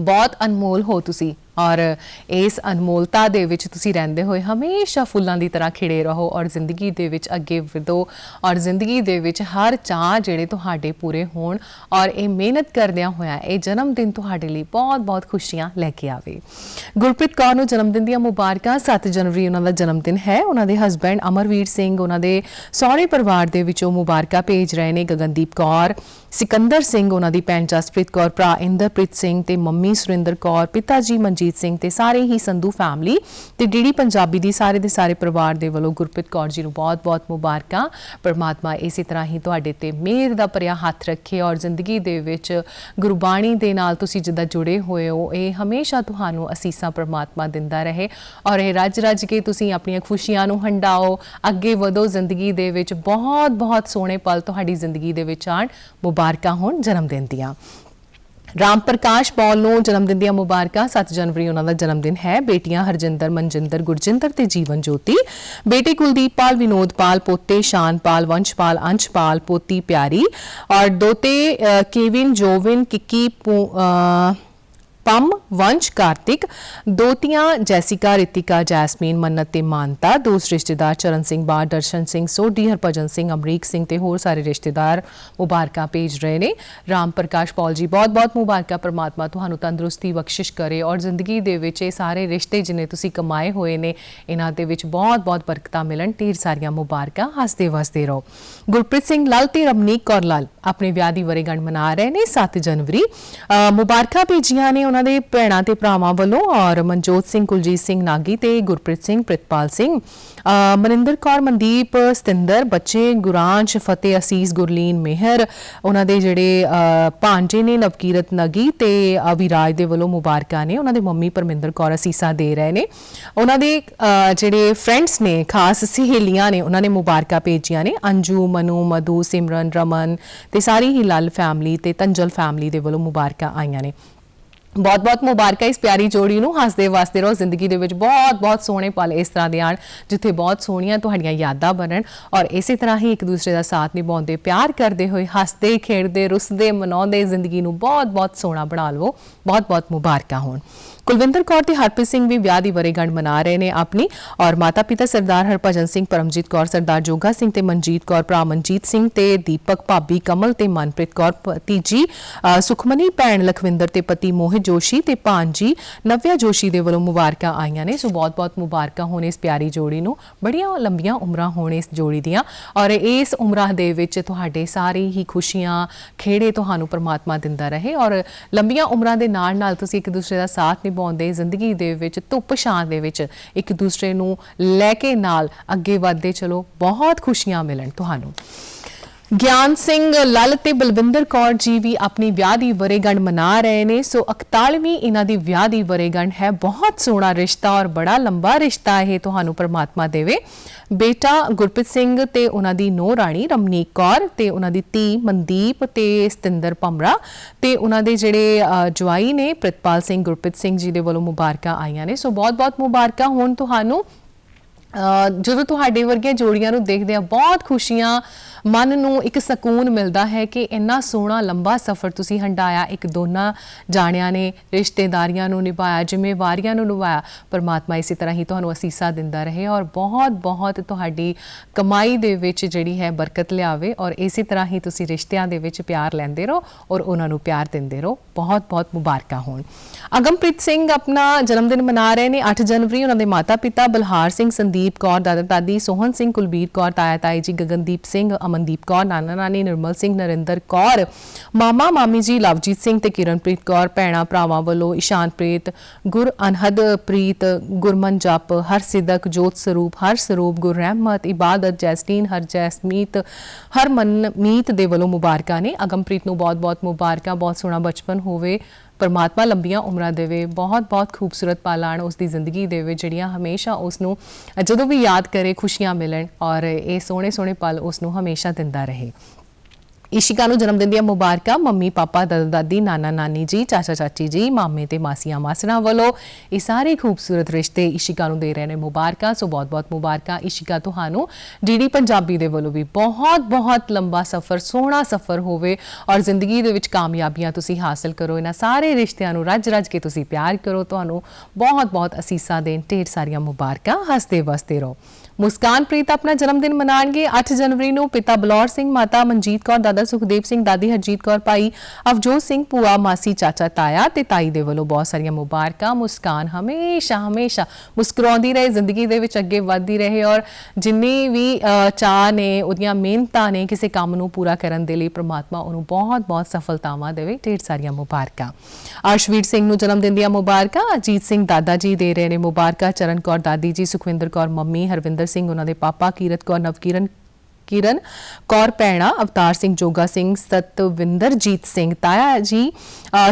ਬਹੁਤ ਅਨਮੋਲ ਹੋ ਤੁਸੀਂ। ਔਰ ਇਸ ਅਨਮੋਲਤਾ ਦੇ ਵਿੱਚ ਤੁਸੀਂ ਰਹਿੰਦੇ ਹੋਏ ਹਮੇਸ਼ਾ ਫੁੱਲਾਂ ਦੀ ਤਰ੍ਹਾਂ ਖਿੜੇ ਰਹੋ ਔਰ ਜ਼ਿੰਦਗੀ ਦੇ ਵਿੱਚ ਅੱਗੇ ਵਧੋ ਔਰ ਜ਼ਿੰਦਗੀ ਦੇ ਵਿੱਚ ਹਰ ਚਾਹ ਜਿਹੜੇ ਤੁਹਾਡੇ ਪੂਰੇ ਹੋਣ ਔਰ ਇਹ ਮਿਹਨਤ ਕਰਦਿਆਂ ਹੋਇਆ ਇਹ ਜਨਮ ਦਿਨ ਤੁਹਾਡੇ ਲਈ ਬਹੁਤ-ਬਹੁਤ ਖੁਸ਼ੀਆਂ ਲੈ ਕੇ ਆਵੇ। ਗੁਰਪ੍ਰੀਤ ਕੌਰ ਨੂੰ ਜਨਮ ਦਿਨ ਦੀਆਂ ਮੁਬਾਰਕਾਂ। 7 ਜਨਵਰੀ ਉਹਨਾਂ ਦਾ ਜਨਮ ਦਿਨ ਹੈ। ਉਹਨਾਂ ਦੇ ਹਸਬੰਡ ਅਮਰਵੀਰ ਸਿੰਘ, ਉਹਨਾਂ ਦੇ ਸਹੁਰੇ ਪਰਿਵਾਰ ਦੇ ਵਿੱਚੋਂ ਮੁਬਾਰਕਾਂ ਭੇਜ ਰਹੇ ਨੇ ਗਗਨਦੀਪ ਕੌਰ, ਸਿਕੰਦਰ ਸਿੰਘ, ਉਹਨਾਂ ਦੀ ਭੈਣ ਜਸਪ੍ਰੀਤ ਕੌਰ, ਭਰਾ ਇੰਦਰਪ੍ਰੀਤ ਸਿੰਘ ਤੇ ਮੰਮੀ ਸੁਰਿੰਦਰ ਕੌਰ, ਪਿਤਾ ਜੀ ਮਨਜੀਤ ਸਿੰਘ ਤੇ ਸਾਰੇ ਹੀ ਸੰਧੂ ਫੈਮਿਲੀ ਤੇ ਡੀਡੀ ਪੰਜਾਬੀ ਦੀ ਸਾਰੇ ਦੇ ਸਾਰੇ ਪਰਿਵਾਰ ਦੇ ਵੱਲੋਂ ਗੁਰਪ੍ਰੀਤ ਕੌਰ ਜੀ ਨੂੰ ਬਹੁਤ-ਬਹੁਤ ਮੁਬਾਰਕਾਂ। ਪਰਮਾਤਮਾ ਇਸੇ ਤਰ੍ਹਾਂ ਹੀ ਤੁਹਾਡੇ ਤੇ ਮਿਹਰ ਦਾ ਭਰਿਆ ਹੱਥ ਰੱਖੇ ਔਰ ਜ਼ਿੰਦਗੀ ਦੇ ਵਿੱਚ ਗੁਰਬਾਣੀ ਦੇ ਨਾਲ ਤੁਸੀਂ ਜਿੱਦਾਂ ਜੁੜੇ ਹੋਏ ਹੋ, ਇਹ ਹਮੇਸ਼ਾ ਤੁਹਾਨੂੰ ਅਸੀਸਾਂ ਪਰਮਾਤਮਾ ਦਿੰਦਾ ਰਹੇ ਔਰ ਇਹ ਰੱਜ-ਰੱਜ ਕੇ ਤੁਸੀਂ ਆਪਣੀਆਂ ਖੁਸ਼ੀਆਂ ਨੂੰ ਹੰਡਾਓ, ਅੱਗੇ ਵਧੋ, ਜ਼ਿੰਦਗੀ ਦੇ ਵਿੱਚ ਬਹੁਤ-ਬਹੁਤ ਸੋਹਣੇ ਪਲ ਤੁਹਾਡੀ ਜ਼ਿੰਦਗੀ ਦੇ ਵਿੱਚ ਆਣ ਮੁਬਾਰਕਾਂ ਹੋਣ ਜਨਮ ਦਿਨ ਦੀਆਂ। ਰਾਮ ਪ੍ਰਕਾਸ਼ ਪੌਲ ਨੂੰ ਜਨਮ ਦਿਨ ਦੀਆਂ ਮੁਬਾਰਕਾਂ। 7 ਜਨਵਰੀ ਉਹਨਾਂ ਦਾ ਜਨਮ ਦਿਨ ਹੈ। ਬੇਟੀਆਂ ਹਰਜਿੰਦਰ, ਮਨਜਿੰਦਰ, ਗੁਰਜਿੰਦਰ ਤੇ ਜੀਵਨ ਜੋਤੀ। ਬੇਟੇ ਕੁਲਦੀਪ ਪਾਲ, ਵਿਨੋਦ ਪਾਲ, ਪੋਤੇ ਸ਼ਾਨ ਪਾਲ ਵੰਸ਼ਪਾਲ ਅੰਸ਼ਪਾਲ ਪੋਤੀ ਪਿਆਰੀ। ਔਰ ਦੋਤੇ ਕੇਵਿਨ, ਜੋਵਿਨ, ਕਿੱਕੀ ਪੰਮ, ਵੰਸ਼, ਕਾਰਤਿਕ, ਦੋਤੀਆਂ, ਜੈਸਿਕਾ, ਰਿਤਿਕਾ, ਜੈਸਮੀਨ, ਮੰਨਤ ਤੇ ਮਾਨਤਾ, ਦੋਸਤ ਰਿਸ਼ਤੇਦਾਰ ਚਰਨ ਸਿੰਘ ਬਾਰ ਦਰਸ਼ਨ ਸਿੰਘ, ਸੋਢੀ, ਹਰਭਜਨ ਸਿੰਘ, ਅਮਰੀਕ ਸਿੰਘ ਤੇ ਹੋਰ ਸਾਰੇ ਰਿਸ਼ਤੇਦਾਰ ਮੁਬਾਰਕਾਂ ਭੇਜ ਰਹੇ ਨੇ। ਰਾਮ ਪ੍ਰਕਾਸ਼ ਪੌਲ ਜੀ, ਬਹੁਤ-ਬਹੁਤ ਮੁਬਾਰਕਾਂ ਪ੍ਰਮਾਤਮਾ ਤੁਹਾਨੂੰ ਤੰਦਰੁਸਤੀ ਬਖਸ਼ਿਸ਼ ਕਰੇ ਔਰ ਜ਼ਿੰਦਗੀ ਦੇ ਵਿੱਚ ਇਹ ਸਾਰੇ ਰਿਸ਼ਤੇ ਜਿਨੇ ਤੁਸੀਂ ਕਮਾਏ ਹੋਏ ਨੇ, ਇਹਨਾਂ ਦੇ ਵਿੱਚ ਬਹੁਤ-ਬਹੁਤ ਬਰਕਤਾਂ ਮਿਲਣ। ਢੇਰ ਸਾਰੀਆਂ ਮੁਬਾਰਕਾਂ ਹੱਸਦੇ ਵਸਦੇ ਰਹੋ। ਗੁਰਪ੍ਰੀਤ ਸਿੰਘ ਲਾਲ ਤੇ ਰਮਨੀਕ ਕੌਰ ਲਾਲ ਆਪਣੇ ਵਿਆਹ ਦੀ ਵਰੇਗੰਢ ਮਨਾ ਰਹੇ ਨੇ 7 ਜਨਵਰੀ। ਮੁਬਾਰਕਾਂ ਭੇਜੀਆਂ ਨੇ ਉਹਨਾਂ ਦੇ ਭੈਣਾਂ ਤੇ ਭਰਾਵਾਂ ਵੱਲੋਂ ਔਰ ਮਨਜੋਤ ਸਿੰਘ ਕੁਲਜੀਤ ਸਿੰਘ ਨਾਗੀ ਤੇ ਗੁਰਪ੍ਰੀਤ ਸਿੰਘ ਪ੍ਰਿਤਪਾਲ ਸਿੰਘ ਮਨਿੰਦਰ ਕੌਰ ਮਨਦੀਪ ਸਤਿੰਦਰ ਬੱਚੇ ਗੁਰਾਂਸ਼ ਫਤਿਹ ਅਸੀਸ ਗੁਰਲੀਨ ਮਿਹਰ ਉਹਨਾਂ ਦੇ ਜਿਹੜੇ ਅ, ਭਾਂਜੇ ਨੇ ਨਵਕੀਰਤ ਨਗੀ ਤੇ ਅਵਿਰਾਜ ਦੇ ਵੱਲੋਂ ਮੁਬਾਰਕਾਂ ਨੇ ਉਹਨਾਂ ਦੇ ਮੰਮੀ ਪਰਮਿੰਦਰ ਕੌਰ ਅਸੀਸਾਂ ਦੇ ਰਹੇ ਨੇ। ਉਹਨਾਂ ਦੇ ਜਿਹੜੇ ਫਰੈਂਡਸ ਨੇ ਖਾਸ ਸਹੇਲੀਆਂ ਨੇ ਉਹਨਾਂ ਨੇ ਮੁਬਾਰਕਾਂ ਭੇਜੀਆਂ ਨੇ। ਅੰਜੂ ਮਨੂ ਮਧੂ ਸਿਮਰਨ ਰਮਨ ਤੇ ਸਾਰੀ ਹੀ ਲਾਲ ਫੈਮਿਲੀ ਤੇ ਤੰਜਲ ਫੈਮਿਲੀ ਦੇ ਵੱਲੋਂ ਮੁਬਾਰਕਾਂ ਆਈਆਂ ਨੇ। ਬਹੁਤ ਬਹੁਤ ਮੁਬਾਰਕਾਂ ਇਸ ਪਿਆਰੀ ਜੋੜੀ ਨੂੰ। ਹੱਸਦੇ ਵਾਸਤੇ ਰਹੋ, ਜ਼ਿੰਦਗੀ ਦੇ ਵਿੱਚ ਬਹੁਤ ਬਹੁਤ ਸੋਹਣੇ ਪਲ ਇਸ ਤਰ੍ਹਾਂ ਦੇ ਆਣ ਜਿੱਥੇ ਬਹੁਤ ਸੋਹਣੀਆਂ ਤੁਹਾਡੀਆਂ ਯਾਦਾਂ ਬਣਨ ਔਰ ਇਸੇ ਤਰ੍ਹਾਂ ਹੀ ਇੱਕ ਦੂਸਰੇ ਦਾ ਸਾਥ ਨਿਭਾਉਂਦੇ, ਪਿਆਰ ਕਰਦੇ ਹੋਏ ਹੱਸਦੇ, ਖੇਡਦੇ, ਰੁੱਸਦੇ, ਮਨਾਉਂਦੇ, ਜ਼ਿੰਦਗੀ ਨੂੰ ਬਹੁਤ ਬਹੁਤ ਸੋਹਣਾ ਬਣਾ ਲਵੋ। ਬਹੁਤ ਬਹੁਤ ਮੁਬਾਰਕਾਂ ਹੋਣ। ਕੁਲਵਿੰਦਰ ਕੌਰ ਤੇ ਹਰਪ੍ਰੀਤ ਸਿੰਘ ਵੀ ਵਿਆਹ ਦੀ ਵਰੇਗੰਢ ਮਨਾ ਰਹੇ ਨੇ ਆਪਣੀ ਔਰ ਮਾਤਾ ਪਿਤਾ ਸਰਦਾਰ ਹਰਭਜਨ ਸਿੰਘ ਪਰਮਜੀਤ ਕੌਰ ਸਰਦਾਰ ਜੋਗਾ ਸਿੰਘ ਤੇ ਮਨਜੀਤ ਕੌਰ ਭਰਾ ਮਨਜੀਤ ਸਿੰਘ ਤੇ ਦੀਪਕ ਭਾਬੀ ਕਮਲ ਤੇ ਮਨਪ੍ਰੀਤ ਕੌਰ ਭਤੀਜੀ ਅ, ਸੁਖਮਨੀ ਭੈਣ ਲਖਵਿੰਦਰ ਤੇ ਪਤੀ ਮੋਹਿਤ ਜੋਸ਼ੀ ਤੇ ਭਾਂਜੀ ਨਵਿਆ ਜੋਸ਼ੀ ਦੇ ਵੱਲੋਂ ਮੁਬਾਰਕਾਂ ਆਈਆਂ ਨੇ। ਸੋ ਬਹੁਤ-ਬਹੁਤ ਮੁਬਾਰਕਾਂ ਹੋਣ ਇਸ ਪਿਆਰੀ ਜੋੜੀ ਨੂੰ। ਬੜੀਆਂ ਲੰਬੀਆਂ ਉਮਰਾਂ ਹੋਣ ਇਸ ਜੋੜੀ ਦੀਆਂ। ਔਰ ਇਸ ਉਮਰਾਂ ਦੇ ਵਿੱਚ ਤੁਹਾਡੇ ਸਾਰੀ ਹੀ ਖੁਸ਼ੀਆਂ ਖੇੜੇ ਤੁਹਾਨੂੰ ਪ੍ਰਮਾਤਮਾ ਦਿੰਦਾ ਰਹੇ। ਔਰ ਲੰਬੀਆਂ ਉਮਰਾਂ ਦੇ ਨਾਲ-ਨਾਲ ਤੁਸੀਂ ਇੱਕ ਦੂਸਰੇ ਦਾ ਸਾਥ ਨਿਭਾਉਂਦੇ, ਜ਼ਿੰਦਗੀ ਦੇ ਵਿੱਚ, ਧੁੱਪ ਛਾਂ ਦੇ ਵਿੱਚ ਇੱਕ ਦੂਸਰੇ ਨੂੰ ਲੈ ਕੇ ਨਾਲ ਅੱਗੇ ਵਧਦੇ ਚਲੋ। ਬਹੁਤ ਖੁਸ਼ੀਆਂ ਮਿਲਣ ਤੁਹਾਨੂੰ। ਗਿਆਨ ਸਿੰਘ ਲੱਲ ਤੇ ਬਲਵਿੰਦਰ ਕੌਰ ਜੀ ਵੀ ਆਪਣੀ ਵਿਆਹ ਦੀ ਵਰੇਗੰਢ ਮਨਾ ਰਹੇ ਨੇ। ਸੋ 41ਵੀਂ ਇਹਨਾਂ ਦੀ ਵਿਆਹ ਦੀ ਵਰੇਗੰਢ ਹੈ। ਬਹੁਤ ਸੋਹਣਾ ਰਿਸ਼ਤਾ ਔਰ ਬੜਾ ਲੰਬਾ ਰਿਸ਼ਤਾ ਇਹ ਤੁਹਾਨੂੰ ਪਰਮਾਤਮਾ ਦੇਵੇ। ਬੇਟਾ ਗੁਰਪ੍ਰੀਤ ਸਿੰਘ ਤੇ ਉਹਨਾਂ ਦੀ ਨੋ ਰਾਣੀ ਰਮਨੀਕ ਕੌਰ ਤੇ ਉਹਨਾਂ ਦੀ ਧੀ ਮਨਦੀਪ ਤੇ ਸਤਿੰਦਰ ਪਮਰਾ ਤੇ ਉਹਨਾਂ ਦੇ ਜਿਹੜੇ ਜਵਾਈ ਨੇ ਪ੍ਰਿਤਪਾਲ ਸਿੰਘ, ਗੁਰਪ੍ਰੀਤ ਸਿੰਘ ਜੀ ਦੇ ਵੱਲੋਂ ਮੁਬਾਰਕਾਂ ਆਈਆਂ ਨੇ। ਸੋ ਬਹੁਤ-ਬਹੁਤ ਮੁਬਾਰਕਾਂ। ਹੋਣ ਤੁਹਾਨੂੰ ਜਦੋਂ ਤੁਹਾਡੇ ਵਰਗੀਆਂ ਜੋੜੀਆਂ ਨੂੰ ਦੇਖਦੇ ਆ ਬਹੁਤ ਖੁਸ਼ੀਆਂ ਮਨ ਨੂੰ ਇੱਕ ਸਕੂਨ ਮਿਲਦਾ ਹੈ ਕਿ ਇੰਨਾ ਸੋਹਣਾ, ਲੰਬਾ ਸਫ਼ਰ ਤੁਸੀਂ ਹੰਡਾਇਆ ਇੱਕ ਦੋਨਾਂ ਜਾਣਿਆਂ ਨੇ, ਰਿਸ਼ਤੇਦਾਰੀਆਂ ਨੂੰ ਨਿਭਾਇਆ, ਜ਼ਿੰਮੇਵਾਰੀਆਂ ਨੂੰ ਨਿਭਾਇਆ। ਪਰਮਾਤਮਾ ਇਸੇ ਤਰ੍ਹਾਂ ਹੀ ਤੁਹਾਨੂੰ ਅਸੀਸਾਂ ਦਿੰਦਾ ਰਹੇ ਔਰ ਬਹੁਤ ਬਹੁਤ ਤੁਹਾਡੀ ਕਮਾਈ ਦੇ ਵਿੱਚ ਜਿਹੜੀ ਹੈ ਬਰਕਤ ਲਿਆਵੇ ਔਰ ਇਸੇ ਤਰ੍ਹਾਂ ਹੀ ਤੁਸੀਂ ਰਿਸ਼ਤਿਆਂ ਦੇ ਵਿੱਚ ਪਿਆਰ ਲੈਂਦੇ ਰਹੋ ਔਰ ਉਹਨਾਂ ਨੂੰ ਪਿਆਰ ਦਿੰਦੇ ਰਹੋ। ਬਹੁਤ ਬਹੁਤ ਮੁਬਾਰਕਾਂ ਹੋਣ। ਅਗਮਪ੍ਰੀਤ ਸਿੰਘ ਆਪਣਾ ਜਨਮ ਦਿਨ ਮਨਾ ਰਹੇ ਨੇ 8 ਜਨਵਰੀ, ਉਹਨਾਂ ਦੇ ਮਾਤਾ ਪਿਤਾ ਬਲਹਾਰ ਸਿੰਘ, ਸੰਦੀਪ ਕੌਰ ਦਾਦਾ ਦਾਦੀ ਸੋਹਨ ਸਿੰਘ, ਕੁਲਬੀਰ ਕੌਰ ਤਾਇਆ ਤਾਈ ਜੀ, ਗਗਨਦੀਪ ਸਿੰਘ ਅਮਨਦੀਪ ਕੌਰ, ਨਾਨਾ ਨਾਨੀ ਨਿਰਮਲ ਸਿੰਘ, ਨਰਿੰਦਰ ਕੌਰ, ਮਾਮਾ ਮਾਮੀ ਜੀ ਲਵਜੀਤ ਸਿੰਘ ਤੇ ਕਿਰਨਪ੍ਰੀਤ ਕੌਰ, ਭੈਣਾ ਭਰਾਵਾਂ ਵੱਲੋਂ ਇਸ਼ਾਨਪ੍ਰੀਤ, ਗੁਰ ਅਨਹਦ ਪ੍ਰੀਤ, ਗੁਰਮਨ ਜਪ, ਹਰ ਸਿਦਕ ਜੋਤ ਸਰੂਪ, ਹਰ ਸਰੂਪ ਗੁਰ ਰਹਿਮਤ, ਇਬਾਦਤ ਜੈਸਟੀਨ ਹਰ ਜੈਸਮੀਤ, ਹਰ ਮਨਮੀਤ ਦੇ ਵੱਲੋਂ ਮੁਬਾਰਕਾਂ ਨੇ। ਅਗਮਪ੍ਰੀਤ ਨੂੰ ਬਹੁਤ-ਬਹੁਤ ਮੁਬਾਰਕਾਂ। ਬਹੁਤ ਸੋਹਣਾ ਬਚਪਨ ਹੋਵੇ। ਪਰਮਾਤਮਾ ਲੰਬੀਆਂ ਉਮਰਾਂ ਦੇਵੇ, ਬਹੁਤ ਬਹੁਤ ਖੂਬਸੂਰਤ ਪਾਲਾਣ ਉਸ ਦੀ ਜ਼ਿੰਦਗੀ ਦੇਵੇ, ਜਿਹੜੀਆਂ ਹਮੇਸ਼ਾ ਉਸ ਨੂੰ, ਜਦੋਂ ਵੀ ਯਾਦ ਕਰੇ, ਖੁਸ਼ੀਆਂ ਮਿਲਣ ਔਰ ਇਹ ਸੋਹਣੇ ਸੋਹਣੇ ਪਲ ਉਸ ਨੂੰ ਹਮੇਸ਼ਾ ਦਿੰਦਾ ਰਹੇ। ਇਸ਼ਿਕਾ ਨੂੰ ਜਨਮ ਦਿਨ ਦੀਆਂ ਮੁਬਾਰਕਾਂ, ਮੰਮੀ, ਪਾਪਾ, ਦਾਦਾ, ਦਾਦੀ, ਨਾਨਾ, ਨਾਨੀ ਜੀ, ਚਾਚਾ, ਚਾਚੀ ਜੀ, ਮਾਮੇ ਤੇ ਮਾਸੀਆਂ, ਮਾਸਰਾਂ ਵੱਲੋਂ ਇਹ ਸਾਰੇ ਖੂਬਸੂਰਤ ਰਿਸ਼ਤੇ ਇਸ਼ਿਕਾ ਨੂੰ ਦੇ ਰਹੇ ਨੇ ਮੁਬਾਰਕਾਂ। ਸੋ ਬਹੁਤ-ਬਹੁਤ ਮੁਬਾਰਕਾਂ। ਇਸ਼ਿਕਾ ਤੁਹਾਨੂੰ ਡੀਡੀ ਪੰਜਾਬੀ ਦੇ ਵੱਲੋਂ ਵੀ ਬਹੁਤ-ਬਹੁਤ ਲੰਬਾ ਸਫ਼ਰ, ਸੋਹਣਾ ਸਫ਼ਰ ਹੋਵੇ ਔਰ ਜ਼ਿੰਦਗੀ ਦੇ ਵਿੱਚ ਕਾਮਯਾਬੀਆਂ ਤੁਸੀਂ ਹਾਸਲ ਕਰੋ। ਇਹਨਾਂ ਸਾਰੇ ਰਿਸ਼ਤਿਆਂ ਨੂੰ ਰੱਜ-ਰੱਜ ਕੇ ਤੁਸੀਂ ਪਿਆਰ ਕਰੋ। ਤੁਹਾਨੂੰ ਬਹੁਤ-ਬਹੁਤ ਅਸੀਸਾਂ ਦੇਣ, ਢੇਰ ਸਾਰੀਆਂ ਮੁਬਾਰਕਾਂ। ਹੱਸਦੇ ਵਸਦੇ ਰਹੋ। ਮੁਸਕਾਨ ਪ੍ਰੀਤ ਆਪਣਾ ਜਨਮ ਦਿਨ ਮਨਾਣਗੇ। 8 ਜਨਵਰੀ ਨੂੰ ਪਿਤਾ ਬਲੌਰ ਸਿੰਘ ਮਾਤਾ ਮਨਜੀਤ ਕੌਰ ਦਾਦਾ ਸੁਖਦੇਵ ਸਿੰਘ ਦਾਦੀ ਹਰਜੀਤ ਕੌਰ ਭਾਈ ਅਵਜੋਤ ਸਿੰਘ ਭੂਆ ਮਾਸੀ ਚਾਚਾ ਤਾਇਆ ਤੇ ਤਾਈ ਦੇ ਵੱਲੋਂ ਬਹੁਤ ਸਾਰੀਆਂ ਮੁਬਾਰਕਾਂ। ਮੁਸਕਾਨ ਹਮੇਸ਼ਾ ਹਮੇਸ਼ਾ ਮੁਸਕਰਾਉਂਦੀ ਰਹੇ ਜ਼ਿੰਦਗੀ ਦੇ ਵਿੱਚ ਅੱਗੇ ਵਧਦੀ ਰਹੇ ਔਰ ਜਿੰਨੀ ਵੀ ਅ, ਚਾਅ ਨੇ ਉਹਦੀਆਂ ਮਿਹਨਤਾਂ ਨੇ ਕਿਸੇ ਕੰਮ ਨੂੰ ਪੂਰਾ ਕਰਨ ਦੇ ਲਈ ਪ੍ਰਮਾਤਮਾ ਉਹਨੂੰ ਬਹੁਤ ਬਹੁਤ ਸਫਲਤਾਵਾਂ ਦੇਵੇ। ਢੇਰ ਸਾਰੀਆਂ ਮੁਬਾਰਕਾਂ। ਅਰਸ਼ਵੀਰ ਸਿੰਘ ਨੂੰ ਜਨਮ ਦਿਨ ਦੀਆਂ ਮੁਬਾਰਕਾਂ। ਅਜੀਤ ਸਿੰਘ ਦਾਦਾ ਜੀ ਦੇ ਰਹੇ ਨੇ ਮੁਬਾਰਕਾਂ। ਚਰਨ ਕੌਰ ਦਾਦੀ ਜੀ ਸੁਖਵਿੰਦਰ ਕੌਰ ਮੰਮੀ ਹਰਵਿੰਦਰ ਸਿੰਘ ਉਹਨਾਂ ਦੇ ਪਾਪਾ ਕੀਰਤ ਕੌਰ ਨਵਕੀਰਨ ਕਿਰਨ ਕੌਰ ਪੈਣਾ, ਅਵਤਾਰ ਸਿੰਘ, ਜੋਗਾ ਸਿੰਘ ਸਤਵਿੰਦਰਜੀਤ ਸਿੰਘ, ਤਾਇਆ ਜੀ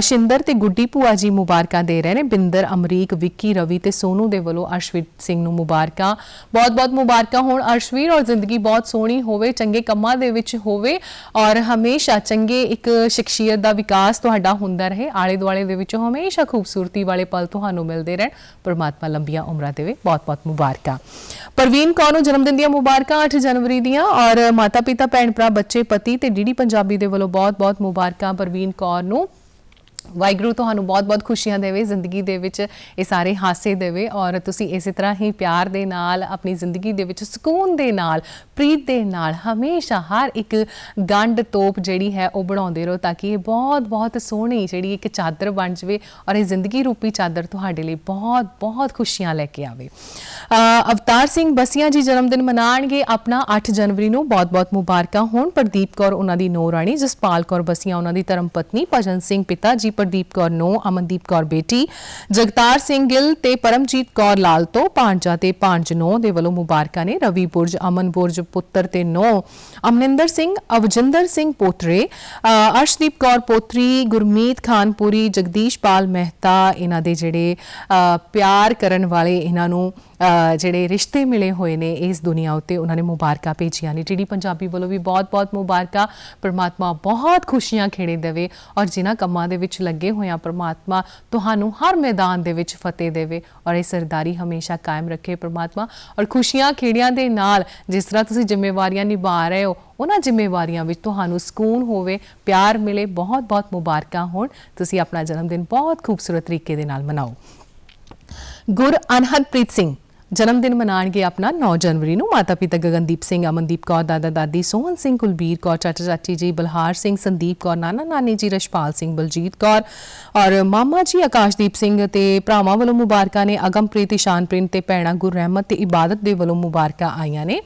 ਸ਼ਿੰਦਰ ਤੇ ਗੁੱਡੀ ਭੂਆ ਜੀ ਮੁਬਾਰਕਾਂ ਦੇ ਰਹੇ ਨੇ। ਬਿੰਦਰ, ਅਮਰੀਕ, ਵਿੱਕੀ, ਰਵੀ ਤੇ ਸੋਨੂ ਦੇ ਵੱਲੋਂ ਅਰਸ਼ਵੀਰ ਸਿੰਘ ਨੂੰ ਮੁਬਾਰਕਾਂ। ਬਹੁਤ-ਬਹੁਤ ਮੁਬਾਰਕਾਂ ਹੋਣ ਅਰਸ਼ਵੀਰ, ਔਰ ਜ਼ਿੰਦਗੀ ਬਹੁਤ ਸੋਹਣੀ ਹੋਵੇ, ਚੰਗੇ ਕੰਮਾਂ ਦੇ ਵਿੱਚ ਹੋਵੇ, ਔਰ ਹਮੇਸ਼ਾ ਚੰਗੇ ਇੱਕ ਸ਼ਖਸੀਅਤ ਦਾ ਵਿਕਾਸ ਤੁਹਾਡਾ ਹੁੰਦਾ ਰਹੇ। ਆਲੇ ਦੁਆਲੇ ਦੇ ਵਿੱਚੋਂ ਹਮੇਸ਼ਾ ਖੂਬਸੂਰਤੀ ਵਾਲੇ ਪਲ ਤੁਹਾਨੂੰ ਮਿਲਦੇ ਰਹਿਣ। ਪਰਮਾਤਮਾ ਲੰਬੀਆਂ ਉਮਰਾਂ ਦੇਵੇ। ਬਹੁਤ-ਬਹੁਤ ਮੁਬਾਰਕਾਂ। ਪ੍ਰਵੀਨ ਕੌਰ ਨੂੰ ਜਨਮ ਦਿਨ ਦੀਆਂ ਮੁਬਾਰਕਾਂ 8 ਜਨਵਰੀ ਦੀਆਂ ਔਰ ਮਾਤਾ ਪਿਤਾ ਭੈਣ ਭਰਾ ਬੱਚੇ, ਪਤੀ ਤੇ ਡੀਡੀ ਪੰਜਾਬੀ ਦੇ ਵੱਲੋਂ ਬਹੁਤ-ਬਹੁਤ ਮੁਬਾਰਕਾਂ ਪ੍ਰਵੀਨ ਕੌਰ ਨੂੰ। ਵਾਹਿਗੁਰੂ ਤੁਹਾਨੂੰ ਬਹੁਤ-ਬਹੁਤ ਖੁਸ਼ੀਆਂ ਦੇਵੇ, ਜ਼ਿੰਦਗੀ ਦੇ ਵਿੱਚ ਇਹ ਸਾਰੇ ਹਾਸੇ ਦੇਵੇ ਔਰ ਤੁਸੀਂ ਇਸੇ ਤਰ੍ਹਾਂ ਹੀ ਪਿਆਰ ਦੇ ਨਾਲ, ਆਪਣੀ ਜ਼ਿੰਦਗੀ ਦੇ ਵਿੱਚ ਸਕੂਨ ਦੇ ਨਾਲ, ਪ੍ਰੀਤ ਦੇ ਨਾਲ ਹਮੇਸ਼ਾ ਹਰ ਇੱਕ ਗੰਢ ਤੋਪ ਜਿਹੜੀ ਹੈ ਉਹ ਬਣਾਉਂਦੇ ਰਹੋ ਤਾਂ ਕਿ ਇਹ ਬਹੁਤ-ਬਹੁਤ ਸੋਹਣੀ ਜਿਹੜੀ ਇੱਕ ਚਾਦਰ ਬਣ ਜਾਵੇ ਔਰ ਇਹ ਜ਼ਿੰਦਗੀ ਰੂਪੀ ਚਾਦਰ ਤੁਹਾਡੇ ਲਈ ਬਹੁਤ-ਬਹੁਤ ਖੁਸ਼ੀਆਂ ਲੈ ਕੇ ਆਵੇ। ਅਵਤਾਰ ਸਿੰਘ ਬਸੀਆਂ ਜੀ ਜਨਮ ਦਿਨ ਮਨਾਣਗੇ। ਆਪਣਾ 8 ਜਨਵਰੀ ਨੂੰ ਬਹੁਤ-ਬਹੁਤ ਮੁਬਾਰਕਾਂ ਹੋਣ। ਪ੍ਰਦੀਪ ਕੌਰ ਉਹਨਾਂ ਦੀ ਨੋ ਰਾਣੀ, ਜਸਪਾਲ ਕੌਰ ਬਸੀਆਂ ਉਹਨਾਂ ਦੀ ਧਰਮ ਪਤਨੀ, ਭਜਨ ਸਿੰਘ ਪਿਤਾ ਜੀ, ਪ੍ਰਦੀਪ ਕੌਰ ਨੋ, ਅਮਨਦੀਪ ਕੌਰ ਬੇਟੀ, ਜਗਤਾਰ ਸਿੰਘ ਗਿੱਲ ਤੇ ਪਰਮਜੀਤ ਕੌਰ ਲਾਲ ਤੋਂ ਭਾਂਜਾ ਤੇ ਭਾਂਜ ਨੋ ਦੇ ਵੱਲੋਂ ਮੁਬਾਰਕਾਂ ਨੇ। ਰਵੀ ਬੁਰਜ, ਅਮਨ ਬੁਰਜ ਪੁੱਤਰ ਤੇ ਨੋ, ਅਮਨਿੰਦਰ ਸਿੰਘ, ਅਵਜਿੰਦਰ ਸਿੰਘ ਪੋਤਰੇ ਅਰਸ਼ਦੀਪ ਕੌਰ ਪੋਤਰੀ, ਗੁਰਮੀਤ ਖਾਨਪੁਰੀ, ਜਗਦੀਸ਼ ਪਾਲ ਮਹਿਤਾ, ਇਹਨਾਂ ਦੇ ਜਿਹੜੇ ਪਿਆਰ ਕਰਨ ਵਾਲੇ ਇਹਨਾਂ ਨੂੰ ਜਿਹੜੇ ਰਿਸ਼ਤੇ ਮਿਲੇ ਹੋਏ ਨੇ ਇਸ ਦੁਨੀਆ ਉੱਤੇ, ਉਹਨਾਂ ਨੇ ਮੁਬਾਰਕਾਂ ਭੇਜੀਆਂ ਨੇ। ਟੀਡੀ ਪੰਜਾਬੀ ਵੱਲੋਂ ਵੀ ਬਹੁਤ-ਬਹੁਤ ਮੁਬਾਰਕਾਂ। ਪਰਮਾਤਮਾ ਬਹੁਤ ਖੁਸ਼ੀਆਂ ਖੇੜੇ ਦੇਵੇ ਔਰ ਜਿਨ੍ਹਾਂ ਕੰਮਾਂ ਦੇ ਵਿੱਚ ਲੱਗੇ ਹੋਇਆਂ ਪਰਮਾਤਮਾ ਤੁਹਾਨੂੰ ਹਰ ਮੈਦਾਨ ਦੇ ਵਿੱਚ ਫਤਿਹ ਦੇਵੇ ਔਰ ਇਹ ਸਰਦਾਰੀ ਹਮੇਸ਼ਾ ਕਾਇਮ ਰੱਖੇ ਪਰਮਾਤਮਾ। ਔਰ ਖੁਸ਼ੀਆਂ ਖੇੜਿਆਂ ਦੇ ਨਾਲ ਜਿਸ ਤਰ੍ਹਾਂ ਤੁਸੀਂ ਜ਼ਿੰਮੇਵਾਰੀਆਂ ਨਿਭਾ ਰਹੇ ਹੋ, ਉਹਨਾਂ ਜ਼ਿੰਮੇਵਾਰੀਆਂ ਵਿੱਚ ਤੁਹਾਨੂੰ ਸਕੂਨ ਹੋਵੇ, ਪਿਆਰ ਮਿਲੇ ਬਹੁਤ-ਬਹੁਤ ਮੁਬਾਰਕਾਂ ਹੋਣ। ਤੁਸੀਂ ਆਪਣਾ ਜਨਮ ਦਿਨ ਬਹੁਤ ਖੂਬਸੂਰਤ ਤਰੀਕੇ ਦੇ ਨਾਲ ਮਨਾਓ। ਗੁਰ ਅਨਹਦਪ੍ਰੀਤ ਸਿੰਘ ਜਨਮ ਦਿਨ ਮਨਾਣਗੇ ਆਪਣਾ 9 ਜਨਵਰੀ ਨੂੰ। ਮਾਤਾ ਪਿਤਾ ਗਗਨਦੀਪ ਸਿੰਘ, ਅਮਨਦੀਪ ਕੌਰ, ਦਾਦਾ ਦਾਦੀ ਸੋਹਨ ਸਿੰਘ, ਕੁਲਬੀਰ ਕੌਰ, ਚਾਚਾ ਚਾਚੀ ਜੀ, ਬਲਹਾਰ ਸਿੰਘ, ਸੰਦੀਪ ਕੌਰ, ਨਾਨਾ ਨਾਨੀ ਜੀ ਰਸ਼ਪਾਲ ਸਿੰਘ, ਬਲਜੀਤ ਕੌਰ ਔਰ ਮਾਮਾ ਜੀ ਆਕਾਸ਼ਦੀਪ ਸਿੰਘ ਤੇ ਭਰਾਵਾਂ ਵੱਲੋਂ ਮੁਬਾਰਕਾਂ ਨੇ। ਅਗਮਪ੍ਰੀਤ ਇਸ਼ਾਨਪ੍ਰੀਤ ਤੇ ਭੈਣਾ ਗੁਰ ਰਹਿਮਤ ਤੇ ਇਬਾਦਤ ਦੇ ਵੱਲੋਂ ਮੁਬਾਰਕਾਂ ਆਈਆਂ ਨੇ।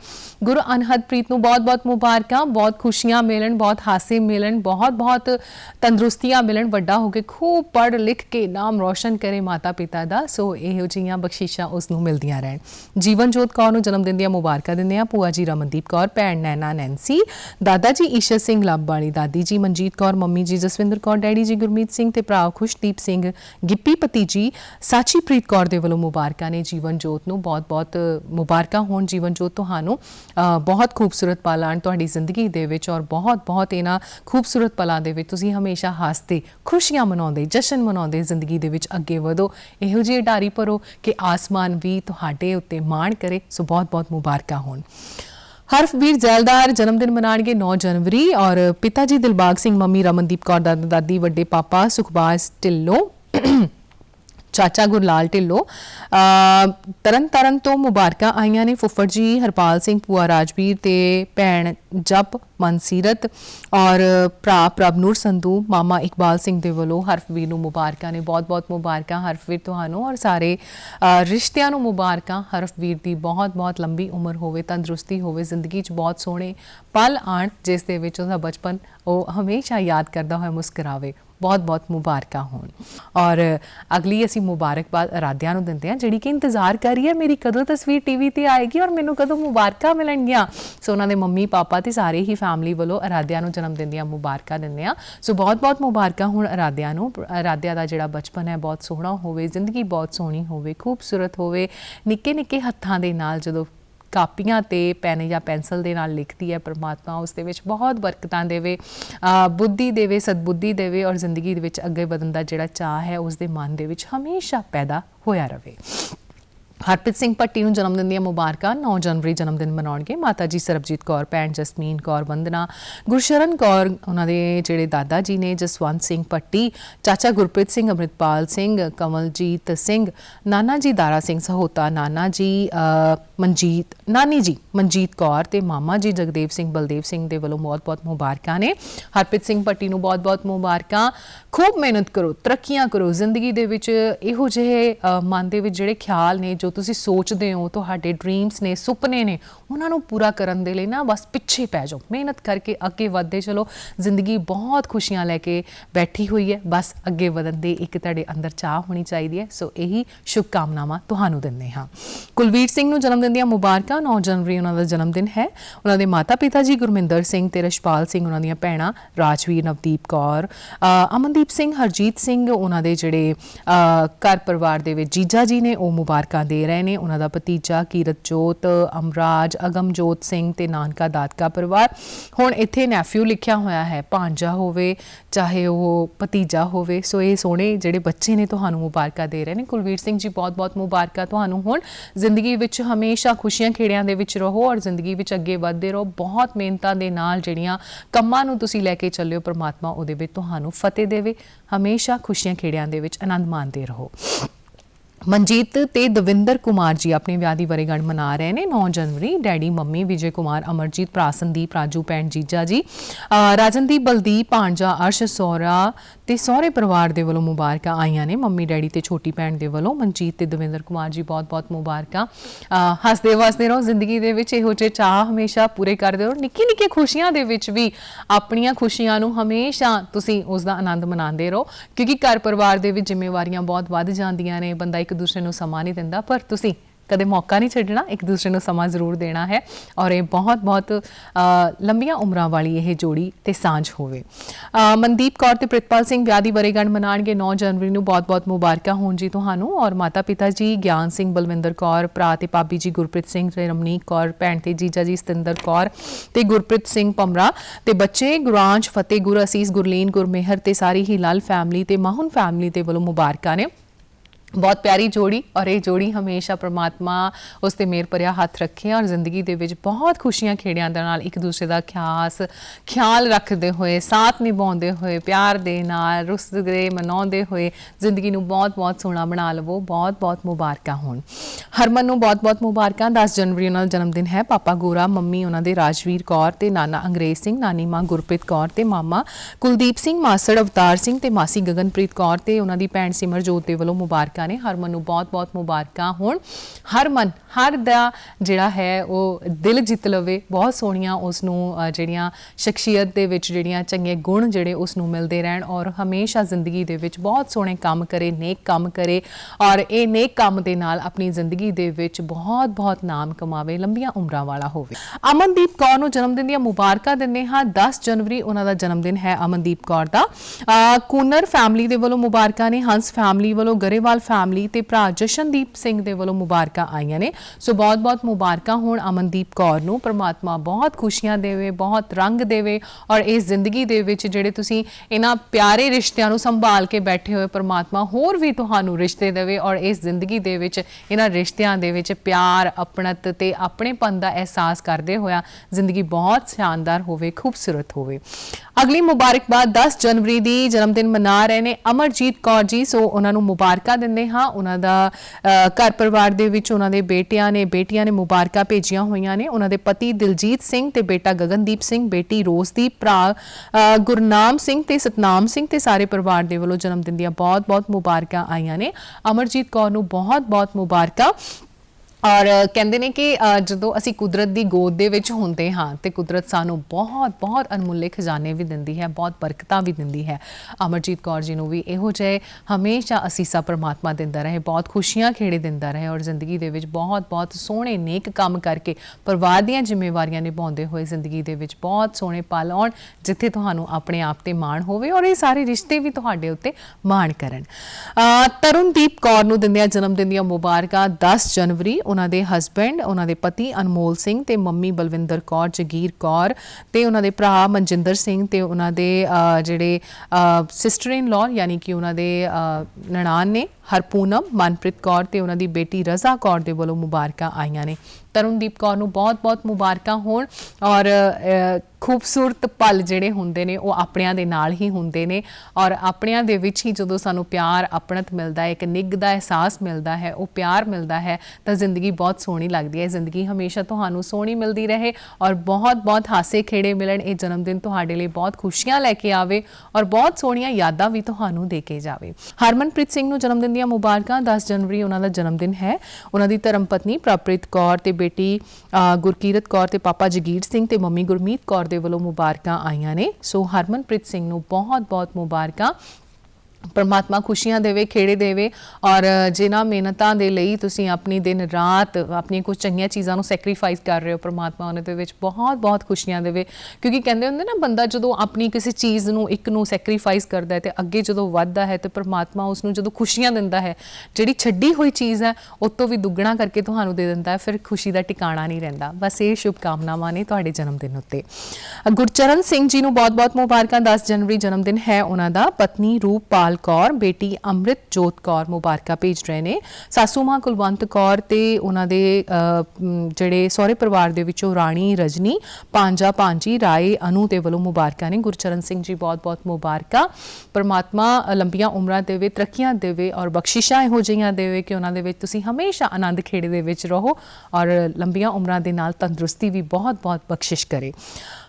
ਗੁਰੂ ਅਨਹਦਪ੍ਰੀਤ ਨੂੰ ਬਹੁਤ-ਬਹੁਤ ਮੁਬਾਰਕਾਂ, ਬਹੁਤ ਖੁਸ਼ੀਆਂ ਮਿਲਣ, ਬਹੁਤ ਹਾਸੇ ਮਿਲਣ ਬਹੁਤ-ਬਹੁਤ ਤੰਦਰੁਸਤੀਆਂ ਮਿਲਣ, ਵੱਡਾ ਹੋ ਕੇ ਖੂਬ ਪੜ੍ਹ ਲਿਖ ਕੇ ਨਾਮ ਰੌਸ਼ਨ ਕਰੇ ਮਾਤਾ ਪਿਤਾ ਦਾ। ਸੋ ਇਹੋ ਜਿਹੀਆਂ ਬਖਸ਼ਿਸ਼ਾਂ ਉਸ ਨੂੰ ਮਿਲਦੀਆਂ ਰਹਿਣ। ਜੀਵਨ ਜੋਤ ਕੌਰ ਨੂੰ ਜਨਮ ਦਿਨ ਦੀਆਂ ਮੁਬਾਰਕਾਂ ਦਿੰਦੇ ਆ ਭੂਆ ਜੀ ਰਮਨਦੀਪ ਕੌਰ, ਭੈਣ ਨੈਨਾ ਨੈਂਸੀ, ਦਾਦਾ ਜੀ ਈਸ਼ਰ ਸਿੰਘ ਲੱਭ ਵਾਲੀ ਦਾਦੀ ਜੀ ਮਨਜੀਤ ਕੌਰ, ਮੰਮੀ ਜੀ ਜਸਵਿੰਦਰ ਕੌਰ, ਡੈਡੀ ਜੀ ਗੁਰਮੀਤ ਸਿੰਘ ਤੇ ਭਰਾ ਖੁਸ਼ਦੀਪ ਸਿੰਘ, ਗਿੱਪੀ ਭਤੀਜੀ ਸਾਚੀ ਪ੍ਰੀਤ ਕੌਰ ਦੇ ਵੱਲੋਂ ਮੁਬਾਰਕਾਂ ਨੇ ਜੀਵਨ ਜੋਤ ਨੂੰ। ਬਹੁਤ-ਬਹੁਤ ਮੁਬਾਰਕਾਂ ਹੋਣ ਜੀਵਨ ਜੋਤ ਤੁਹਾਨੂੰ। ਬਹੁਤ ਖੂਬਸੂਰਤ ਪਲ ਆਉਣ ਤੁਹਾਡੀ ਜ਼ਿੰਦਗੀ ਦੇ ਵਿੱਚ ਔਰ ਬਹੁਤ-ਬਹੁਤ ਇਹਨਾਂ ਖੂਬਸੂਰਤ ਪਲਾਂ ਦੇ ਵਿੱਚ ਤੁਸੀਂ ਹਮੇਸ਼ਾ ਹੱਸਦੇ, ਖੁਸ਼ੀਆਂ ਮਨਾਉਂਦੇ, ਜਸ਼ਨ ਮਨਾਉਂਦੇ ਜ਼ਿੰਦਗੀ ਦੇ ਵਿੱਚ ਅੱਗੇ ਵਧੋ। ਇਹੋ ਜਿਹੀ ਢਾਰੀ ਭਰੋ ਕਿ ਆਸਮਾਨ ਵੀ ਤੁਹਾਡੇ ਉੱਤੇ ਮਾਣ ਕਰੇ। ਸੋ ਬਹੁਤ-ਬਹੁਤ ਮੁਬਾਰਕਾਂ ਹੋਣ। ਹਰਫਵੀਰ ਜ਼ੈਲਦਾਰ ਜਨਮ ਦਿਨ ਮਨਾਣਗੇ 9 ਜਨਵਰੀ ਔਰ ਪਿਤਾ ਜੀ ਦਿਲਬਾਗ ਸਿੰਘ, ਮੰਮੀ ਰਮਨਦੀਪ ਕੌਰ ਦਾਦਾ ਦਾਦੀ, ਵੱਡੇ ਪਾਪਾ ਸੁਖਬਾਸ ਢਿੱਲੋਂ। ਚਾਚਾ ਗੁਰਲਾਲ ਢਿੱਲੋਂ ਅ, ਤਰਨ ਤਾਰਨ ਤੋਂ ਮੁਬਾਰਕਾਂ ਆਈਆਂ ਨੇ ਫੁੱਫੜ ਜੀ ਹਰਪਾਲ ਸਿੰਘ ਭੂਆ ਰਾਜਵੀਰ ਤੇ ਭੈਣ ਜਪ ਮਨਸੀਰਤ ਔਰ ਭਰਾ ਪ੍ਰਭਨੂਰ ਸੰਧੂ ਮਾਮਾ ਇਕਬਾਲ ਸਿੰਘ ਦੇ ਵੱਲੋਂ ਹਰਫਵੀਰ ਨੂੰ ਮੁਬਾਰਕਾਂ ਨੇ ਬਹੁਤ-ਬਹੁਤ ਮੁਬਾਰਕਾਂ ਹਰਫਵੀਰ ਤੁਹਾਨੂੰ ਔਰ ਸਾਰੇ ਰਿਸ਼ਤਿਆਂ ਨੂੰ ਮੁਬਾਰਕਾਂ ਹਰਫਵੀਰ ਦੀ ਬਹੁਤ-ਬਹੁਤ ਲੰਬੀ ਉਮਰ ਹੋਵੇ ਤੰਦਰੁਸਤੀ ਹੋਵੇ ਜ਼ਿੰਦਗੀ 'ਚ ਬਹੁਤ ਸੋਹਣੇ ਪਲ ਆਣ ਜਿਸ ਦੇ ਵਿੱਚ ਉਹਦਾ ਬਚਪਨ ਉਹ ਹਮੇਸ਼ਾ ਯਾਦ ਕਰਦਾ ਹੋਇਆ ਮੁਸਕਰਾਵੇ। ਬਹੁਤ-ਬਹੁਤ ਮੁਬਾਰਕਾਂ ਹੋਣ। ਔਰ ਅਗਲੀ ਅਸੀਂ ਮੁਬਾਰਕਬਾਦ ਅਰਾਧਿਆ ਨੂੰ ਦਿੰਦੇ ਹਾਂ, ਜਿਹੜੀ ਕਿ ਇੰਤਜ਼ਾਰ ਕਰ ਰਹੀ ਹੈ, ਮੇਰੀ ਕਦੋਂ ਤਸਵੀਰ ਟੀਵੀ ਤੇ ਆਏਗੀ ਔਰ ਮੈਨੂੰ ਕਦੋਂ ਮੁਬਾਰਕਾਂ ਮਿਲਣਗੀਆਂ। ਸੋ ਉਹਨਾਂ ਦੇ ਮੰਮੀ, ਪਾਪਾ ਤੇ ਸਾਰੇ ਹੀ ਫੈਮਿਲੀ ਵੱਲੋਂ ਅਰਾਧਿਆ ਨੂੰ ਜਨਮ ਦਿਨ ਦੀਆਂ ਮੁਬਾਰਕਾਂ ਦਿੰਦੇ ਆ ਸੋ ਬਹੁਤ-ਬਹੁਤ ਮੁਬਾਰਕਾਂ ਹੋਣ ਅਰਾਧਿਆ ਨੂੰ। ਅਰਾਧਿਆ ਦਾ ਜਿਹੜਾ ਬਚਪਨ ਹੈ, ਬਹੁਤ ਸੋਹਣਾ ਹੋਵੇ, ਜ਼ਿੰਦਗੀ ਬਹੁਤ ਸੋਹਣੀ ਹੋਵੇ, ਖੂਬਸੂਰਤ ਹੋਵੇ, ਨਿੱਕੇ-ਨਿੱਕੇ ਹੱਥਾਂ ਦੇ ਨਾਲ ਜਦੋਂ ਕਾਪੀਆਂ ਤੇ ਪੈਨ ਜਾਂ ਪੈਨਸਲ ਦੇ ਨਾਲ ਲਿਖਦੀ ਹੈ ਪਰਮਾਤਮਾ, ਉਸ ਦੇ ਵਿੱਚ ਬਹੁਤ ਬਰਕਤਾਂ ਦੇਵੇ ਬੁੱਧੀ ਦੇਵੇ, ਸਦਬੁੱਧੀ ਦੇਵੇ ਔਰ ਜ਼ਿੰਦਗੀ ਦੇ ਵਿੱਚ ਅੱਗੇ ਵਧਣ ਦਾ ਜਿਹੜਾ ਚਾਹ ਹੈ, ਉਸ ਦੇ ਮਨ ਦੇ ਵਿੱਚ ਹਮੇਸ਼ਾ ਪੈਦਾ ਹੋਇਆ ਰਹੇ। ਹਰਪ੍ਰੀਤ ਸਿੰਘ ਪੱਟੀ ਨੂੰ ਜਨਮ ਦਿਨ ਦੀਆਂ ਮੁਬਾਰਕਾਂ 9 ਜਨਵਰੀ ਜਨਮ ਦਿਨ ਮਨਾਉਣਗੇ। ਮਾਤਾ ਜੀ ਸਰਬਜੀਤ ਕੌਰ, ਭੈਣ ਜਸਮੀਨ ਕੌਰ ਵੰਦਨਾ, ਗੁਰਸ਼ਰਨ ਕੌਰ, ਉਹਨਾਂ ਦੇ ਜਿਹੜੇ ਦਾਦਾ ਜੀ ਨੇ, ਜਸਵੰਤ ਸਿੰਘ ਪੱਟੀ ਚਾਚਾ ਗੁਰਪ੍ਰੀਤ ਸਿੰਘ, ਅਮਰਿਤਪਾਲ ਸਿੰਘ, ਕਮਲਜੀਤ ਸਿੰਘ ਨਾਨਾ ਜੀ ਦਾਰਾ ਸਿੰਘ ਸਹੋਤਾ ਨਾਨਾ ਜੀ ਮਨਜੀਤ, ਨਾਨੀ ਜੀ, ਮਨਜੀਤ ਕੌਰ ਤੇ ਮਾਮਾ ਜੀ ਜਗਦੇਵ ਸਿੰਘ, ਬਲਦੇਵ ਸਿੰਘ ਦੇ ਵੱਲੋਂ ਬਹੁਤ-ਬਹੁਤ ਮੁਬਾਰਕਾਂ ਨੇ। ਹਰਪ੍ਰੀਤ ਸਿੰਘ ਪੱਟੀ ਨੂੰ ਬਹੁਤ-ਬਹੁਤ ਮੁਬਾਰਕਾਂ। ਖੂਬ ਮਿਹਨਤ ਕਰੋ, ਤਰੱਕੀਆਂ ਕਰੋ ਜ਼ਿੰਦਗੀ ਦੇ ਵਿੱਚ। ਇਹੋ ਜਿਹੇ ਮਨ ਦੇ ਵਿੱਚ ਜਿਹੜੇ ਖਿਆਲ ਨੇ, ਜੋ ਤੁਸੀਂ ਸੋਚਦੇ ਹੋ, ਤੁਹਾਡੇ ਡ੍ਰੀਮਸ ਨੇ, ਸੁਪਨੇ ਨੇ, ਉਹਨਾਂ ਨੂੰ ਪੂਰਾ ਕਰਨ ਦੇ ਲਈ ਨਾ ਬਸ ਪਿੱਛੇ ਪੈ ਜਾਓ। ਮਿਹਨਤ ਕਰਕੇ ਅੱਗੇ ਵਧਦੇ ਚਲੋ। ਜ਼ਿੰਦਗੀ ਬਹੁਤ ਖੁਸ਼ੀਆਂ ਲੈ ਕੇ ਬੈਠੀ ਹੋਈ ਹੈ। ਬਸ ਅੱਗੇ ਵਧਣ ਦੀ ਇੱਕ ਤੁਹਾਡੇ ਅੰਦਰ ਚਾਹ ਹੋਣੀ ਚਾਹੀਦੀ ਹੈ। ਸੋ ਇਹੀ ਸ਼ੁਭਕਾਮਨਾਵਾਂ ਤੁਹਾਨੂੰ ਦਿੰਦੇ ਹਾਂ। ਕੁਲਵੀਰ ਸਿੰਘ ਨੂੰ ਜਨਮ ਦਿਨ ਦੀਆਂ ਮੁਬਾਰਕਾਂ। 9 ਜਨਵਰੀ ਉਹਨਾਂ ਦਾ ਜਨਮ ਦਿਨ ਹੈ। ਉਹਨਾਂ ਦੇ ਮਾਤਾ ਪਿਤਾ ਜੀ ਗੁਰਮਿੰਦਰ ਸਿੰਘ ਤੇ ਰਸ਼ਪਾਲ ਸਿੰਘ, ਉਹਨਾਂ ਦੀਆਂ ਭੈਣਾਂ ਰਾਜਵੀਰ, ਨਵਦੀਪ ਕੌਰ ਅਮਨਦੀਪ ਸਿੰਘ, ਹਰਜੀਤ ਸਿੰਘ, ਉਹਨਾਂ ਦੇ ਜਿਹੜੇ ਘਰ ਪਰਿਵਾਰ ਦੇ ਵਿੱਚ ਜੀਜਾ ਜੀ ਨੇ ਉਹ ਮੁਬਾਰਕਾਂ ਦੇ ਦੇ ਰਹੇ ਨੇ। ਉਹਨਾਂ ਦਾ ਭਤੀਜਾ ਕੀਰਤਜੋਤ, ਅਮਰਾਜ, ਅਗਮਜੋਤ ਸਿੰਘ ਤੇ ਨਾਨਕਾ ਦਾਦਕਾ ਪਰਿਵਾਰ। ਹੁਣ ਇੱਥੇ ਨੈਫਿਊ ਲਿਖਿਆ ਹੋਇਆ ਹੈ ਭਾਂਜਾ ਹੋਵੇ, ਚਾਹੇ ਉਹ ਭਤੀਜਾ ਹੋਵੇ। ਸੋ ਇਹ ਸੋਹਣੇ ਜਿਹੜੇ ਬੱਚੇ ਨੇ ਤੁਹਾਨੂੰ ਮੁਬਾਰਕਾਂ ਦੇ ਰਹੇ ਨੇ। ਕੁਲਵੀਰ ਸਿੰਘ ਜੀ, ਬਹੁਤ-ਬਹੁਤ ਮੁਬਾਰਕਾਂ ਤੁਹਾਨੂੰ ਹੁਣ। ਜ਼ਿੰਦਗੀ ਵਿੱਚ ਹਮੇਸ਼ਾ ਖੁਸ਼ੀਆਂ ਖੇੜਿਆਂ ਦੇ ਵਿੱਚ ਰਹੋ ਔਰ ਜ਼ਿੰਦਗੀ ਵਿੱਚ ਅੱਗੇ ਵਧਦੇ ਰਹੋ। ਬਹੁਤ ਮਿਹਨਤਾਂ ਦੇ ਨਾਲ ਜਿਹੜੀਆਂ ਕੰਮਾਂ ਨੂੰ ਤੁਸੀਂ ਲੈ ਕੇ ਚੱਲਿਓ ਪਰਮਾਤਮਾ ਉਹਦੇ ਵਿੱਚ ਤੁਹਾਨੂੰ ਫਤਿਹ ਦੇਵੇ। ਹਮੇਸ਼ਾ ਖੁਸ਼ੀਆਂ ਖੇੜਿਆਂ ਦੇ ਵਿੱਚ ਆਨੰਦ ਮਾਣਦੇ ਰਹੋ। ਮਨਜੀਤ ਤੇ ਦਵਿੰਦਰ ਕੁਮਾਰ ਜੀ ਆਪਣੇ ਵਿਆਹ ਦੀ ਵਰੇਗੰਢ ਮਨਾ ਰਹੇ ਨੇ। 9 ਜਨਵਰੀ, ਡੈਡੀ, ਮੰਮੀ, ਵਿਜੇ ਕੁਮਾਰ, ਅਮਰਜੀਤ, ਭਰਾ ਸੰਦੀਪ, ਰਾਜੂ, ਭੈਣ ਜੀਜਾ ਜੀ ਰਾਜਨਦੀਪ, ਬਲਦੀਪ ਭਾਂਜਾ ਅਰਸ਼, ਸੋਰਾ ਤੇ ਸਹੁਰੇ ਪਰਿਵਾਰ ਦੇ ਵੱਲੋਂ ਮੁਬਾਰਕਾਂ ਆਈਆਂ ਨੇ। ਮੰਮੀ, ਡੈਡੀ ਤੇ ਛੋਟੀ ਭੈਣ ਦੇ ਵੱਲੋਂ ਮਨਜੀਤ ਤੇ ਦਵਿੰਦਰ ਕੁਮਾਰ ਜੀ ਬਹੁਤ-ਬਹੁਤ ਮੁਬਾਰਕਾਂ। ਹੱਸਦੇ ਵਸਦੇ ਰਹੋ ਜ਼ਿੰਦਗੀ ਦੇ ਵਿੱਚ, ਇਹੋ ਜਿਹੇ ਚਾਹ ਹਮੇਸ਼ਾ ਪੂਰੇ ਕਰਦੇ ਰਹੋ। ਨਿੱਕੀ ਨਿੱਕੀ ਖੁਸ਼ੀਆਂ ਦੇ ਵਿੱਚ ਵੀ ਆਪਣੀਆਂ ਖੁਸ਼ੀਆਂ ਨੂੰ ਹਮੇਸ਼ਾ ਤੁਸੀਂ ਉਸ ਦਾ ਆਨੰਦ ਮਨਾਉਂਦੇ ਰਹੋ। ਕਿਉਂਕਿ ਘਰ ਪਰਿਵਾਰ ਦੇ ਵਿੱਚ ਜ਼ਿੰਮੇਵਾਰੀਆਂ ਬਹੁਤ ਵੱਧ ਜਾਂਦੀਆਂ ਨੇ। ਬੰਦਾ ਇੱਕ ਦੂਸਰੇ ਨੂੰ ਸਮਾਂ ਨਹੀਂ ਦਿੰਦਾ, ਪਰ ਤੁਸੀਂ ਕਦੇ ਮੌਕਾ ਨਹੀਂ ਛੱਡਣਾ, ਇੱਕ ਦੂਸਰੇ ਨੂੰ ਸਮਾਂ ਜ਼ਰੂਰ ਦੇਣਾ ਹੈ ਔਰ ਇਹ ਬਹੁਤ ਬਹੁਤ ਲੰਬੀਆਂ ਉਮਰਾਂ ਵਾਲੀ ਇਹ ਜੋੜੀ ਤੇ ਸਾਂਝ ਹੋਵੇ। ਮਨਦੀਪ ਕੌਰ ਤੇ ਪ੍ਰਿਤਪਾਲ ਸਿੰਘ ਵਿਆਹ ਦੀ ਵਰੇਗੰਢ ਮਨਾਣਗੇ 9 ਜਨਵਰੀ ਨੂੰ ਬਹੁਤ-ਬਹੁਤ ਮੁਬਾਰਕਾਂ ਹੋਣ ਜੀ ਤੁਹਾਨੂੰ ਔਰ ਮਾਤਾ ਪਿਤਾ ਜੀ ਗਿਆਨ ਸਿੰਘ, ਬਲਵਿੰਦਰ ਕੌਰ, ਭਰਾ ਤੇ ਭਾਬੀ ਜੀ ਗੁਰਪ੍ਰੀਤ ਸਿੰਘ, ਤੇ ਰਮਨੀਕ ਕੌਰ, ਭੈਣ ਤੇ ਜੀਜਾ ਜੀ ਸਤਿੰਦਰ ਕੌਰ ਤੇ ਗੁਰਪ੍ਰੀਤ ਸਿੰਘ ਪਮਰਾ ਤੇ ਬੱਚੇ ਗੁਰਾਂਜ ਫਤਿਹ ਗੁਰ ਅਸੀਸ, ਗੁਰਲੀਨ, ਗੁਰਮੇਹਰ ਤੇ ਸਾਰੀ ਹੀ ਲਾਲ ਫੈਮਿਲੀ ਤੇ ਮਾਹੁਨ ਫੈਮਿਲੀ ਦੇ ਵੱਲੋਂ ਮੁਬਾਰਕਾਂ ਨੇ। ਬਹੁਤ ਪਿਆਰੀ ਜੋੜੀ ਔਰ ਇਹ ਜੋੜੀ ਹਮੇਸ਼ਾ ਪ੍ਰਮਾਤਮਾ ਉਸ ਤੇ ਮੇਰ ਭਰਿਆ ਹੱਥ ਰੱਖੇ ਔਰ ਜ਼ਿੰਦਗੀ ਦੇ ਵਿੱਚ ਬਹੁਤ ਖੁਸ਼ੀਆਂ ਖੇੜਿਆਂ ਦੇ ਨਾਲ ਇੱਕ ਦੂਸਰੇ ਦਾ ਖਿਆਸ, ਖਿਆਲ ਰੱਖਦੇ ਹੋਏ, ਸਾਥ ਨਿਭਾਉਂਦੇ ਹੋਏ, ਪਿਆਰ ਦੇ ਨਾਲ, ਰੁਸਦੇ, ਮਨਾਉਂਦੇ ਹੋਏ ਜ਼ਿੰਦਗੀ ਨੂੰ ਬਹੁਤ-ਬਹੁਤ ਸੋਹਣਾ ਬਣਾ ਲਵੋ ਬਹੁਤ-ਬਹੁਤ ਮੁਬਾਰਕਾਂ ਹੋਣ। ਹਰਮਨ ਨੂੰ ਬਹੁਤ-ਬਹੁਤ ਮੁਬਾਰਕਾਂ। 10 ਜਨਵਰੀ ਉਹਨਾਂ ਦਾ ਜਨਮ ਦਿਨ ਹੈ। ਪਾਪਾ ਗੋਰਾ, ਮੰਮੀ ਉਹਨਾਂ ਦੇ ਰਾਜਵੀਰ ਕੌਰ ਤੇ ਨਾਨਾ ਅੰਗਰੇਜ਼ ਸਿੰਘ, ਨਾਨੀ ਮਾਂ ਗੁਰਪ੍ਰੀਤ ਕੌਰ ਤੇ ਮਾਮਾ ਕੁਲਦੀਪ ਸਿੰਘ, ਮਾਸੜ ਅਵਤਾਰ ਸਿੰਘ ਤੇ ਮਾਸੀ ਗਗਨਪ੍ਰੀਤ ਕੌਰ ਤੇ ਉਹਨਾਂ ਦੀ ਭੈਣ ਸਿਮਰਜੋਤ ਦੇ ਵੱਲੋਂ ਮੁਬਾਰਕ। ਮੁਬਾਰਕਾਂ ਨੇ। ਹਰਮਨ ਨੂੰ ਬਹੁਤ-ਬਹੁਤ ਮੁਬਾਰਕਾਂ ਹੋਣ। ਹਰਮਨ ਹਰ ਦਾ ਜਿਹੜਾ ਹੈ ਉਹ ਦਿਲ ਜਿੱਤ ਲਵੇ ਬਹੁਤ ਸੋਹਣੀਆਂ ਉਸ ਨੂੰ ਜਿਹੜੀਆਂ ਸ਼ਖਸੀਅਤ ਦੇ ਵਿੱਚ ਜਿਹੜੀਆਂ ਚੰਗੇ ਗੁਣ ਜਿਹੜੇ ਉਸ ਨੂੰ ਮਿਲਦੇ ਰਹਿਣ ਔਰ ਹਮੇਸ਼ਾ ਜ਼ਿੰਦਗੀ ਦੇ ਵਿੱਚ ਬਹੁਤ ਸੋਹਣੇ ਕੰਮ ਕਰੇ ਨੇਕ ਕੰਮ ਕਰੇ ਔਰ ਇਹ ਨੇਕ ਕੰਮ ਦੇ ਨਾਲ ਆਪਣੀ ਜ਼ਿੰਦਗੀ ਦੇ ਵਿੱਚ ਬਹੁਤ ਬਹੁਤ ਨਾਮ ਕਮਾਵੇ ਲੰਬੀਆਂ ਉਮਰਾਂ ਵਾਲਾ ਹੋਵੇ। ਅਮਨਦੀਪ ਕੌਰ ਨੂੰ ਜਨਮ ਦਿਨ ਦੀਆਂ ਮੁਬਾਰਕਾਂ ਦਿੰਦੇ ਹਾਂ। 10 ਜਨਵਰੀ ਉਹਨਾਂ ਦਾ ਜਨਮ ਦਿਨ ਹੈ ਅਮਨਦੀਪ ਕੌਰ ਦਾ। ਅ, ਕੂਨਰ ਫੈਮਿਲੀ ਦੇ ਵੱਲੋਂ ਮੁਬਾਰਕਾਂ ਨੇ ਹੰਸ ਫੈਮਿਲੀ ਵੱਲੋਂ ਗਰੇਵਾਲ ਫੈਮਿਲੀ ਤੇ ਭਰਾ ਜਸ਼ਨਦੀਪ ਸਿੰਘ ਦੇ ਵੱਲੋਂ ਮੁਬਾਰਕਾਂ ਆਈਆਂ ਨੇ। ਸੋ ਬਹੁਤ ਬਹੁਤ ਮੁਬਾਰਕਾਂ ਹੋਣ ਅਮਨਦੀਪ ਕੌਰ ਨੂੰ। ਪ੍ਰਮਾਤਮਾ ਬਹੁਤ ਖੁਸ਼ੀਆਂ ਦੇਵੇ, ਬਹੁਤ ਰੰਗ ਦੇਵੇ ਔਰ ਇਸ ਜ਼ਿੰਦਗੀ ਦੇ ਵਿੱਚ ਜਿਹੜੇ ਤੁਸੀਂ ਇਹਨਾਂ ਪਿਆਰੇ ਰਿਸ਼ਤਿਆਂ ਨੂੰ ਸੰਭਾਲ ਕੇ ਬੈਠੇ ਹੋਏ ਪ੍ਰਮਾਤਮਾ ਹੋਰ ਵੀ ਤੁਹਾਨੂੰ ਰਿਸ਼ਤੇ ਦੇਵੇ ਔਰ ਇਸ ਜ਼ਿੰਦਗੀ ਦੇ ਵਿੱਚ ਇਹਨਾਂ ਰਿਸ਼ਤਿਆਂ ਦੇ ਵਿੱਚ ਪਿਆਰ ਆਪਣਤ ਤੇ ਆਪਣੇਪਨ ਦਾ ਅਹਿਸਾਸ ਕਰਦੇ ਹੋਇਆ ਜ਼ਿੰਦਗੀ ਬਹੁਤ ਸ਼ਾਨਦਾਰ ਹੋਵੇ, ਖੂਬਸੂਰਤ ਹੋਵੇ। ਅਗਲੀ ਮੁਬਾਰਕਬਾਦ 10 ਜਨਵਰੀ ਦੀ ਜਨਮ ਦਿਨ ਮਨਾ ਰਹੇ ਨੇ। ਅਮਰਜੀਤ ਕੌਰ ਜੀ, ਸੋ ਉਹਨਾਂ ਨੂੰ ਮੁਬਾਰਕਾਂ ਦਿੰਦੇ ਹਾਂ। ਉਹਨਾਂ ਦਾ ਘਰ ਪਰਿਵਾਰ ਦੇ ਵਿੱਚ ਉਹਨਾਂ ਦੇ ਬੇਟਿਆਂ ਨੇ, ਬੇਟੀਆਂ ਨੇ ਮੁਬਾਰਕਾਂ ਭੇਜੀਆਂ ਹੋਈਆਂ ਨੇ। ਉਹਨਾਂ ਦੇ ਪਤੀ ਦਿਲਜੀਤ ਸਿੰਘ ਤੇ ਬੇਟਾ ਗਗਨਦੀਪ ਸਿੰਘ, ਬੇਟੀ ਰੋਸਦੀਪ, ਭਰਾ ਗੁਰਨਾਮ ਸਿੰਘ ਤੇ ਸਤਨਾਮ ਸਿੰਘ ਤੇ ਸਾਰੇ ਪਰਿਵਾਰ ਦੇ ਵੱਲੋਂ ਜਨਮ ਦਿਨ ਦੀਆਂ ਬਹੁਤ-ਬਹੁਤ ਮੁਬਾਰਕਾਂ ਆਈਆਂ ਨੇ। ਅਮਰਜੀਤ ਕੌਰ ਨੂੰ ਬਹੁਤ-ਬਹੁਤ ਮੁਬਾਰਕਾਂ। ਔਰ ਕਹਿੰਦੇ ਨੇ ਕਿ ਜਦੋਂ ਅਸੀਂ ਕੁਦਰਤ ਦੀ ਗੋਦ ਦੇ ਵਿੱਚ ਹੁੰਦੇ ਹਾਂ, ਤੇ ਕੁਦਰਤ ਸਾਨੂੰ ਬਹੁਤ ਬਹੁਤ ਅਨਮੁੱਲੇ ਖਜ਼ਾਨੇ ਵੀ ਦਿੰਦੀ ਹੈ, ਬਹੁਤ ਬਰਕਤਾਂ ਵੀ ਦਿੰਦੀ ਹੈ। ਅਮਰਜੀਤ ਕੌਰ ਜੀ ਨੂੰ ਵੀ ਇਹੋ ਜਿਹੇ ਹਮੇਸ਼ਾ ਅਸੀਸਾ ਪ੍ਰਮਾਤਮਾ ਦਿੰਦਾ ਰਹੇ, ਬਹੁਤ ਖੁਸ਼ੀਆਂ ਖੇੜੇ ਦਿੰਦਾ ਰਹੇ ਔਰ ਜ਼ਿੰਦਗੀ ਦੇ ਵਿੱਚ ਬਹੁਤ ਬਹੁਤ ਸੋਹਣੇ ਨੇਕ ਕੰਮ ਕਰਕੇ ਪਰਿਵਾਰ ਦੀਆਂ ਜ਼ਿੰਮੇਵਾਰੀਆਂ ਨਿਭਾਉਂਦੇ ਹੋਏ ਜ਼ਿੰਦਗੀ ਦੇ ਵਿੱਚ ਬਹੁਤ ਸੋਹਣੇ ਪਲ ਆਉਣ, ਜਿੱਥੇ ਤੁਹਾਨੂੰ ਆਪਣੇ ਆਪ ਤੇ ਮਾਣ ਹੋਵੇ ਔਰ ਇਹ ਸਾਰੇ ਰਿਸ਼ਤੇ ਵੀ ਤੁਹਾਡੇ ਉੱਤੇ ਮਾਣ ਕਰਨ। ਤਰੁਣਦੀਪ ਕੌਰ ਨੂੰ ਦਿੰਦਿਆਂ ਜਨਮ ਦਿਨ ਦੀਆਂ ਮੁਬਾਰਕਾਂ 10 ਜਨਵਰੀ ਉਹਨਾਂ ਦੇ ਹਸਬੈਂਡ ਉਹਨਾਂ ਦੇ ਪਤੀ ਅਨਮੋਲ ਸਿੰਘ ਤੇ ਮੰਮੀ ਬਲਵਿੰਦਰ ਕੌਰ ਜਗੀਰ ਕੌਰ ਤੇ ਉਹਨਾਂ ਦੇ ਭਰਾ ਮਨਜਿੰਦਰ ਸਿੰਘ ਤੇ ਉਹਨਾਂ ਦੇ ਜਿਹੜੇ ਸਿਸਟਰ ਇਨ ਲਾਅ ਯਾਨੀ ਕਿ ਉਹਨਾਂ ਦੇ ਅ, ਨੇ ਹਰਪੂਨਮ ਮਨਪ੍ਰੀਤ ਕੌਰ ਤੇ ਉਹਨਾਂ ਦੀ ਬੇਟੀ ਰਜ਼ਾ ਕੌਰ ਦੇ ਵੱਲੋਂ ਮੁਬਾਰਕਾਂ ਆਈਆਂ ਨੇ। ਤਰੁਣਦੀਪ ਕੌਰ ਨੂੰ ਬਹੁਤ-ਬਹੁਤ ਮੁਬਾਰਕਾਂ ਹੋਣ ਔਰ ਅ, ਖੂਬਸੂਰਤ ਪਲ ਜਿਹੜੇ ਹੁੰਦੇ ਨੇ ਉਹ ਆਪਣਿਆਂ ਦੇ ਨਾਲ ਹੀ ਹੁੰਦੇ ਨੇ ਔਰ ਆਪਣਿਆਂ ਦੇ ਵਿੱਚ ਹੀ ਜਦੋਂ ਸਾਨੂੰ ਪਿਆਰ ਆਪਣਤ ਮਿਲਦਾ ਹੈ ਇੱਕ ਨਿੱਘ ਦਾ ਅਹਿਸਾਸ ਮਿਲਦਾ ਹੈ ਉਹ ਪਿਆਰ ਮਿਲਦਾ ਹੈ ਤਾਂ ਜ਼ਿੰਦਗੀ ਬਹੁਤ ਸੋਹਣੀ ਲੱਗਦੀ ਹੈ। ਜ਼ਿੰਦਗੀ ਹਮੇਸ਼ਾ ਤੁਹਾਨੂੰ ਸੋਹਣੀ ਮਿਲਦੀ ਰਹੇ ਔਰ ਬਹੁਤ-ਬਹੁਤ ਹਾਸੇ ਖੇੜੇ ਮਿਲਣ। ਇਹ ਜਨਮ ਦਿਨ ਤੁਹਾਡੇ ਲਈ ਬਹੁਤ ਖੁਸ਼ੀਆਂ ਲੈ ਕੇ ਆਵੇ ਔਰ ਬਹੁਤ ਸੋਹਣੀਆਂ ਯਾਦਾਂ ਵੀ ਤੁਹਾਨੂੰ ਦੇ ਕੇ ਜਾਵੇ। ਹਰਮਨਪ੍ਰੀਤ ਸਿੰਘ ਨੂੰ ਜਨਮ ਦਿਨ ਦੀਆਂ ਮੁਬਾਰਕਾਂ। 10 ਜਨਵਰੀ ਉਹਨਾਂ ਦਾ ਜਨਮ ਦਿਨ ਹੈ। ਉਹਨਾਂ ਦੀ ਧਰਮ ਪਤਨੀ ਪ੍ਰਪ੍ਰੀਤ ਕੌਰ ਤੇ ਬੇਟੀ ਅ, ਗੁਰਕੀਰਤ ਕੌਰ ਤੇ ਪਾਪਾ ਜਗੀਰ ਸਿੰਘ ਤੇ ਮੰਮੀ ਗੁਰਮੀਤ ਕੌਰ ਦੇ ਵੱਲੋਂ ਮੁਬਾਰਕਾਂ ਆਈਆਂ ਨੇ। ਸੋ ਹਰਮਨਪ੍ਰੀਤ ਸਿੰਘ ਨੂੰ ਬਹੁਤ-ਬਹੁਤ ਮੁਬਾਰਕਾਂ। ਪਰਮਾਤਮਾ ਖੁਸ਼ੀਆਂ ਦੇਵੇ, ਖੇੜੇ ਦੇਵੇ ਔਰ ਜਿਨ੍ਹਾਂ ਮਿਹਨਤਾਂ ਦੇ ਲਈ ਤੁਸੀਂ ਆਪਣੀ ਦਿਨ ਰਾਤ ਆਪਣੀਆਂ ਕੁਝ ਚੰਗੀਆਂ ਚੀਜ਼ਾਂ ਨੂੰ ਸੈਕਰੀਫਾਈਸ ਕਰ ਰਹੇ ਹੋ ਪਰਮਾਤਮਾ ਉਹਨਾਂ ਦੇ ਵਿੱਚ, ਬਹੁਤ ਬਹੁਤ ਖੁਸ਼ੀਆਂ ਦੇਵੇ। ਕਿਉਂਕਿ ਕਹਿੰਦੇ ਹੁੰਦੇ ਨਾ, ਬੰਦਾ ਜਦੋਂ ਆਪਣੀ ਕਿਸੇ ਚੀਜ਼ ਨੂੰ, ਇੱਕ ਨੂੰ ਸੈਕਰੀਫਾਈਸ ਕਰਦਾ ਹੈ ਤੇ ਅੱਗੇ ਜਦੋਂ ਵੱਧਦਾ ਹੈ ਤੇ ਪਰਮਾਤਮਾ ਉਸ ਨੂੰ ਜਦੋਂ ਖੁਸ਼ੀਆਂ ਦਿੰਦਾ ਹੈ, ਜਿਹੜੀ ਛੱਡੀ ਹੋਈ ਚੀਜ਼ ਹੈ ਉਸ ਤੋਂ ਵੀ ਦੁੱਗਣਾ ਕਰਕੇ ਤੁਹਾਨੂੰ ਦੇ ਦਿੰਦਾ ਹੈ, ਫਿਰ ਖੁਸ਼ੀ ਦਾ ਟਿਕਾਣਾ ਨਹੀਂ ਰਹਿੰਦਾ। ਬਸ ਇਹ ਸ਼ੁਭ ਕਾਮਨਾਵਾਂ ਨੇ ਤੁਹਾਡੇ ਜਨਮ ਦਿਨ ਉੱਤੇ। ਗੁਰਚਰਨ ਸਿੰਘ ਜੀ ਨੂੰ ਬਹੁਤ-ਬਹੁਤ ਮੁਬਾਰਕਾਂ 10 ਜਨਵਰੀ ਜਨਮ ਦਿਨ ਹੈ ਉਹਨਾਂ ਦਾ, ਪਤਨੀ ਰੂਪਪਾਲ ਕੌਰ, ਬੇਟੀ ਅੰਮ੍ਰਿਤ ਜੋਤ ਕੌਰ ਮੁਬਾਰਕਾਂ ਭੇਜ ਰਹੇ ਨੇ। ਸਾਸੂ ਮਾਂ ਕੁਲਵੰਤ ਕੌਰ ਤੇ ਉਹਨਾਂ ਦੇ ਜਿਹੜੇ ਸਹੁਰੇ ਪਰਿਵਾਰ ਦੇ ਵਿੱਚੋਂ ਰਾਣੀ ਰਜਨੀ, ਪਾਂਜਾ ਪਾਂਜੀ, ਰਾਏ ਅਨੂ ਦੇ ਵੱਲੋਂ ਮੁਬਾਰਕਾਂ ਨੇ। ਗੁਰਚਰਨ ਸਿੰਘ ਜੀ ਬਹੁਤ-ਬਹੁਤ ਮੁਬਾਰਕਾਂ। ਪਰਮਾਤਮਾ ਲੰਬੀਆਂ ਉਮਰਾਂ ਦੇਵੇ, ਤਰੱਕੀਆਂ ਦੇਵੇ ਔਰ ਬਖਸ਼ਿਸ਼ਾਂ ਇਹੋ ਜਿਹੀਆਂ ਦੇਵੇ ਕਿ ਉਹਨਾਂ ਦੇ ਵਿੱਚ ਤੁਸੀਂ ਹਮੇਸ਼ਾ ਆਨੰਦ ਖੇੜੇ ਦੇ ਵਿੱਚ ਰਹੋ ਔਰ ਲੰਬੀਆਂ ਉਮਰਾਂ ਦੇ ਨਾਲ ਤੰਦਰੁਸਤੀ ਵੀ ਬਹੁਤ-ਬਹੁਤ ਬਖਸ਼ਿਸ਼ ਕਰੇ।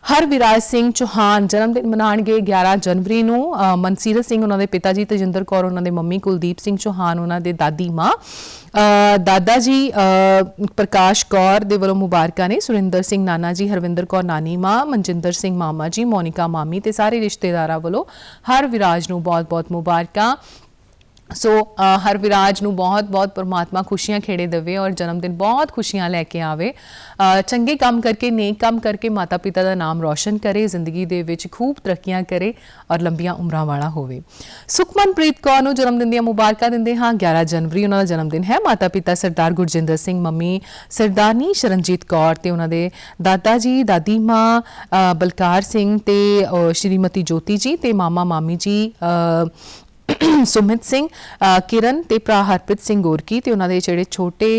ਹਰ ਵਿਰਾਜ ਸਿੰਘ ਚੌਹਾਨ ਜਨਮ ਦਿਨ ਮਨਾਣਗੇ 11 ਜਨਵਰੀ ਨੂੰ। ਮਨਸੀਰਤ ਸਿੰਘ ਉਹਨਾਂ ਦੇ ਪਿਤਾ ਜੀ, ਤੇਜਿੰਦਰ ਕੌਰ ਉਹਨਾਂ ਦੇ ਮੰਮੀ ਕੁਲਦੀਪ ਸਿੰਘ ਚੌਹਾਨ ਉਹਨਾਂ ਦੇ ਦਾਦੀ ਮਾਂ। ਦਾਦਾ ਜੀ ਪ੍ਰਕਾਸ਼ ਕੌਰ ਦੇ ਵੱਲੋਂ ਮੁਬਾਰਕਾਂ ਨੇ। ਸੁਰਿੰਦਰ ਸਿੰਘ ਨਾਨਾ ਜੀ, ਹਰਵਿੰਦਰ ਕੌਰ ਨਾਨੀ ਮਾਂ, ਮਨਜਿੰਦਰ ਸਿੰਘ ਮਾਮਾ ਜੀ, ਮੋਨਿਕਾ ਮਾਮੀ ਤੇ ਸਾਰੇ ਰਿਸ਼ਤੇਦਾਰਾਂ ਵੱਲੋਂ ਹਰ ਵਿਰਾਜ ਨੂੰ ਬਹੁਤ-ਬਹੁਤ ਮੁਬਾਰਕਾਂ। ਸੋ ਹਰ ਵਿਰਾਜ ਨੂੰ ਬਹੁਤ-ਬਹੁਤ ਪਰਮਾਤਮਾ ਖੁਸ਼ੀਆਂ ਖੇੜੇ ਦੇਵੇ ਔਰ ਜਨਮ ਦਿਨ ਬਹੁਤ ਖੁਸ਼ੀਆਂ ਲੈ ਕੇ ਆਵੇ। ਚੰਗੇ ਕੰਮ ਕਰਕੇ, ਨੇਕ ਕੰਮ ਕਰਕੇ ਮਾਤਾ ਪਿਤਾ ਦਾ ਨਾਮ ਰੌਸ਼ਨ ਕਰੇ, ਜ਼ਿੰਦਗੀ ਦੇ ਵਿੱਚ ਖੂਬ ਤਰੱਕੀਆਂ ਕਰੇ ਔਰ ਲੰਬੀਆਂ ਉਮਰਾਂ ਵਾਲਾ ਹੋਵੇ। ਸੁਖਮਨਪ੍ਰੀਤ ਕੌਰ ਨੂੰ ਜਨਮ ਦਿਨ ਦੀਆਂ ਮੁਬਾਰਕਾਂ ਦਿੰਦੇ ਹਾਂ। 11 ਜਨਵਰੀ ਉਹਨਾਂ ਦਾ ਜਨਮ ਦਿਨ ਹੈ। ਮਾਤਾ ਪਿਤਾ ਸਰਦਾਰ ਗੁਰਜਿੰਦਰ ਸਿੰਘ, ਮੰਮੀ ਸਰਦਾਰਨੀ ਸ਼ਰਨਜੀਤ ਕੌਰ ਤੇ ਉਹਨਾਂ ਦੇ ਦਾਦਾ ਜੀ, ਦਾਦੀ ਮਾਂ ਬਲਕਾਰ ਸਿੰਘ ਤੇ ਸ਼੍ਰੀਮਤੀ ਜੋਤੀ ਜੀ ਤੇ ਮਾਮਾ ਮਾਮੀ ਜੀ ਸੁਮਿਤ ਸਿੰਘ ਕਿਰਨ ਤੇ ਭਰਾ ਹਰਪ੍ਰੀਤ ਸਿੰਘ ਗੋਰਕੀ ਤੇ ਉਹਨਾਂ ਦੇ ਜਿਹੜੇ ਛੋਟੇ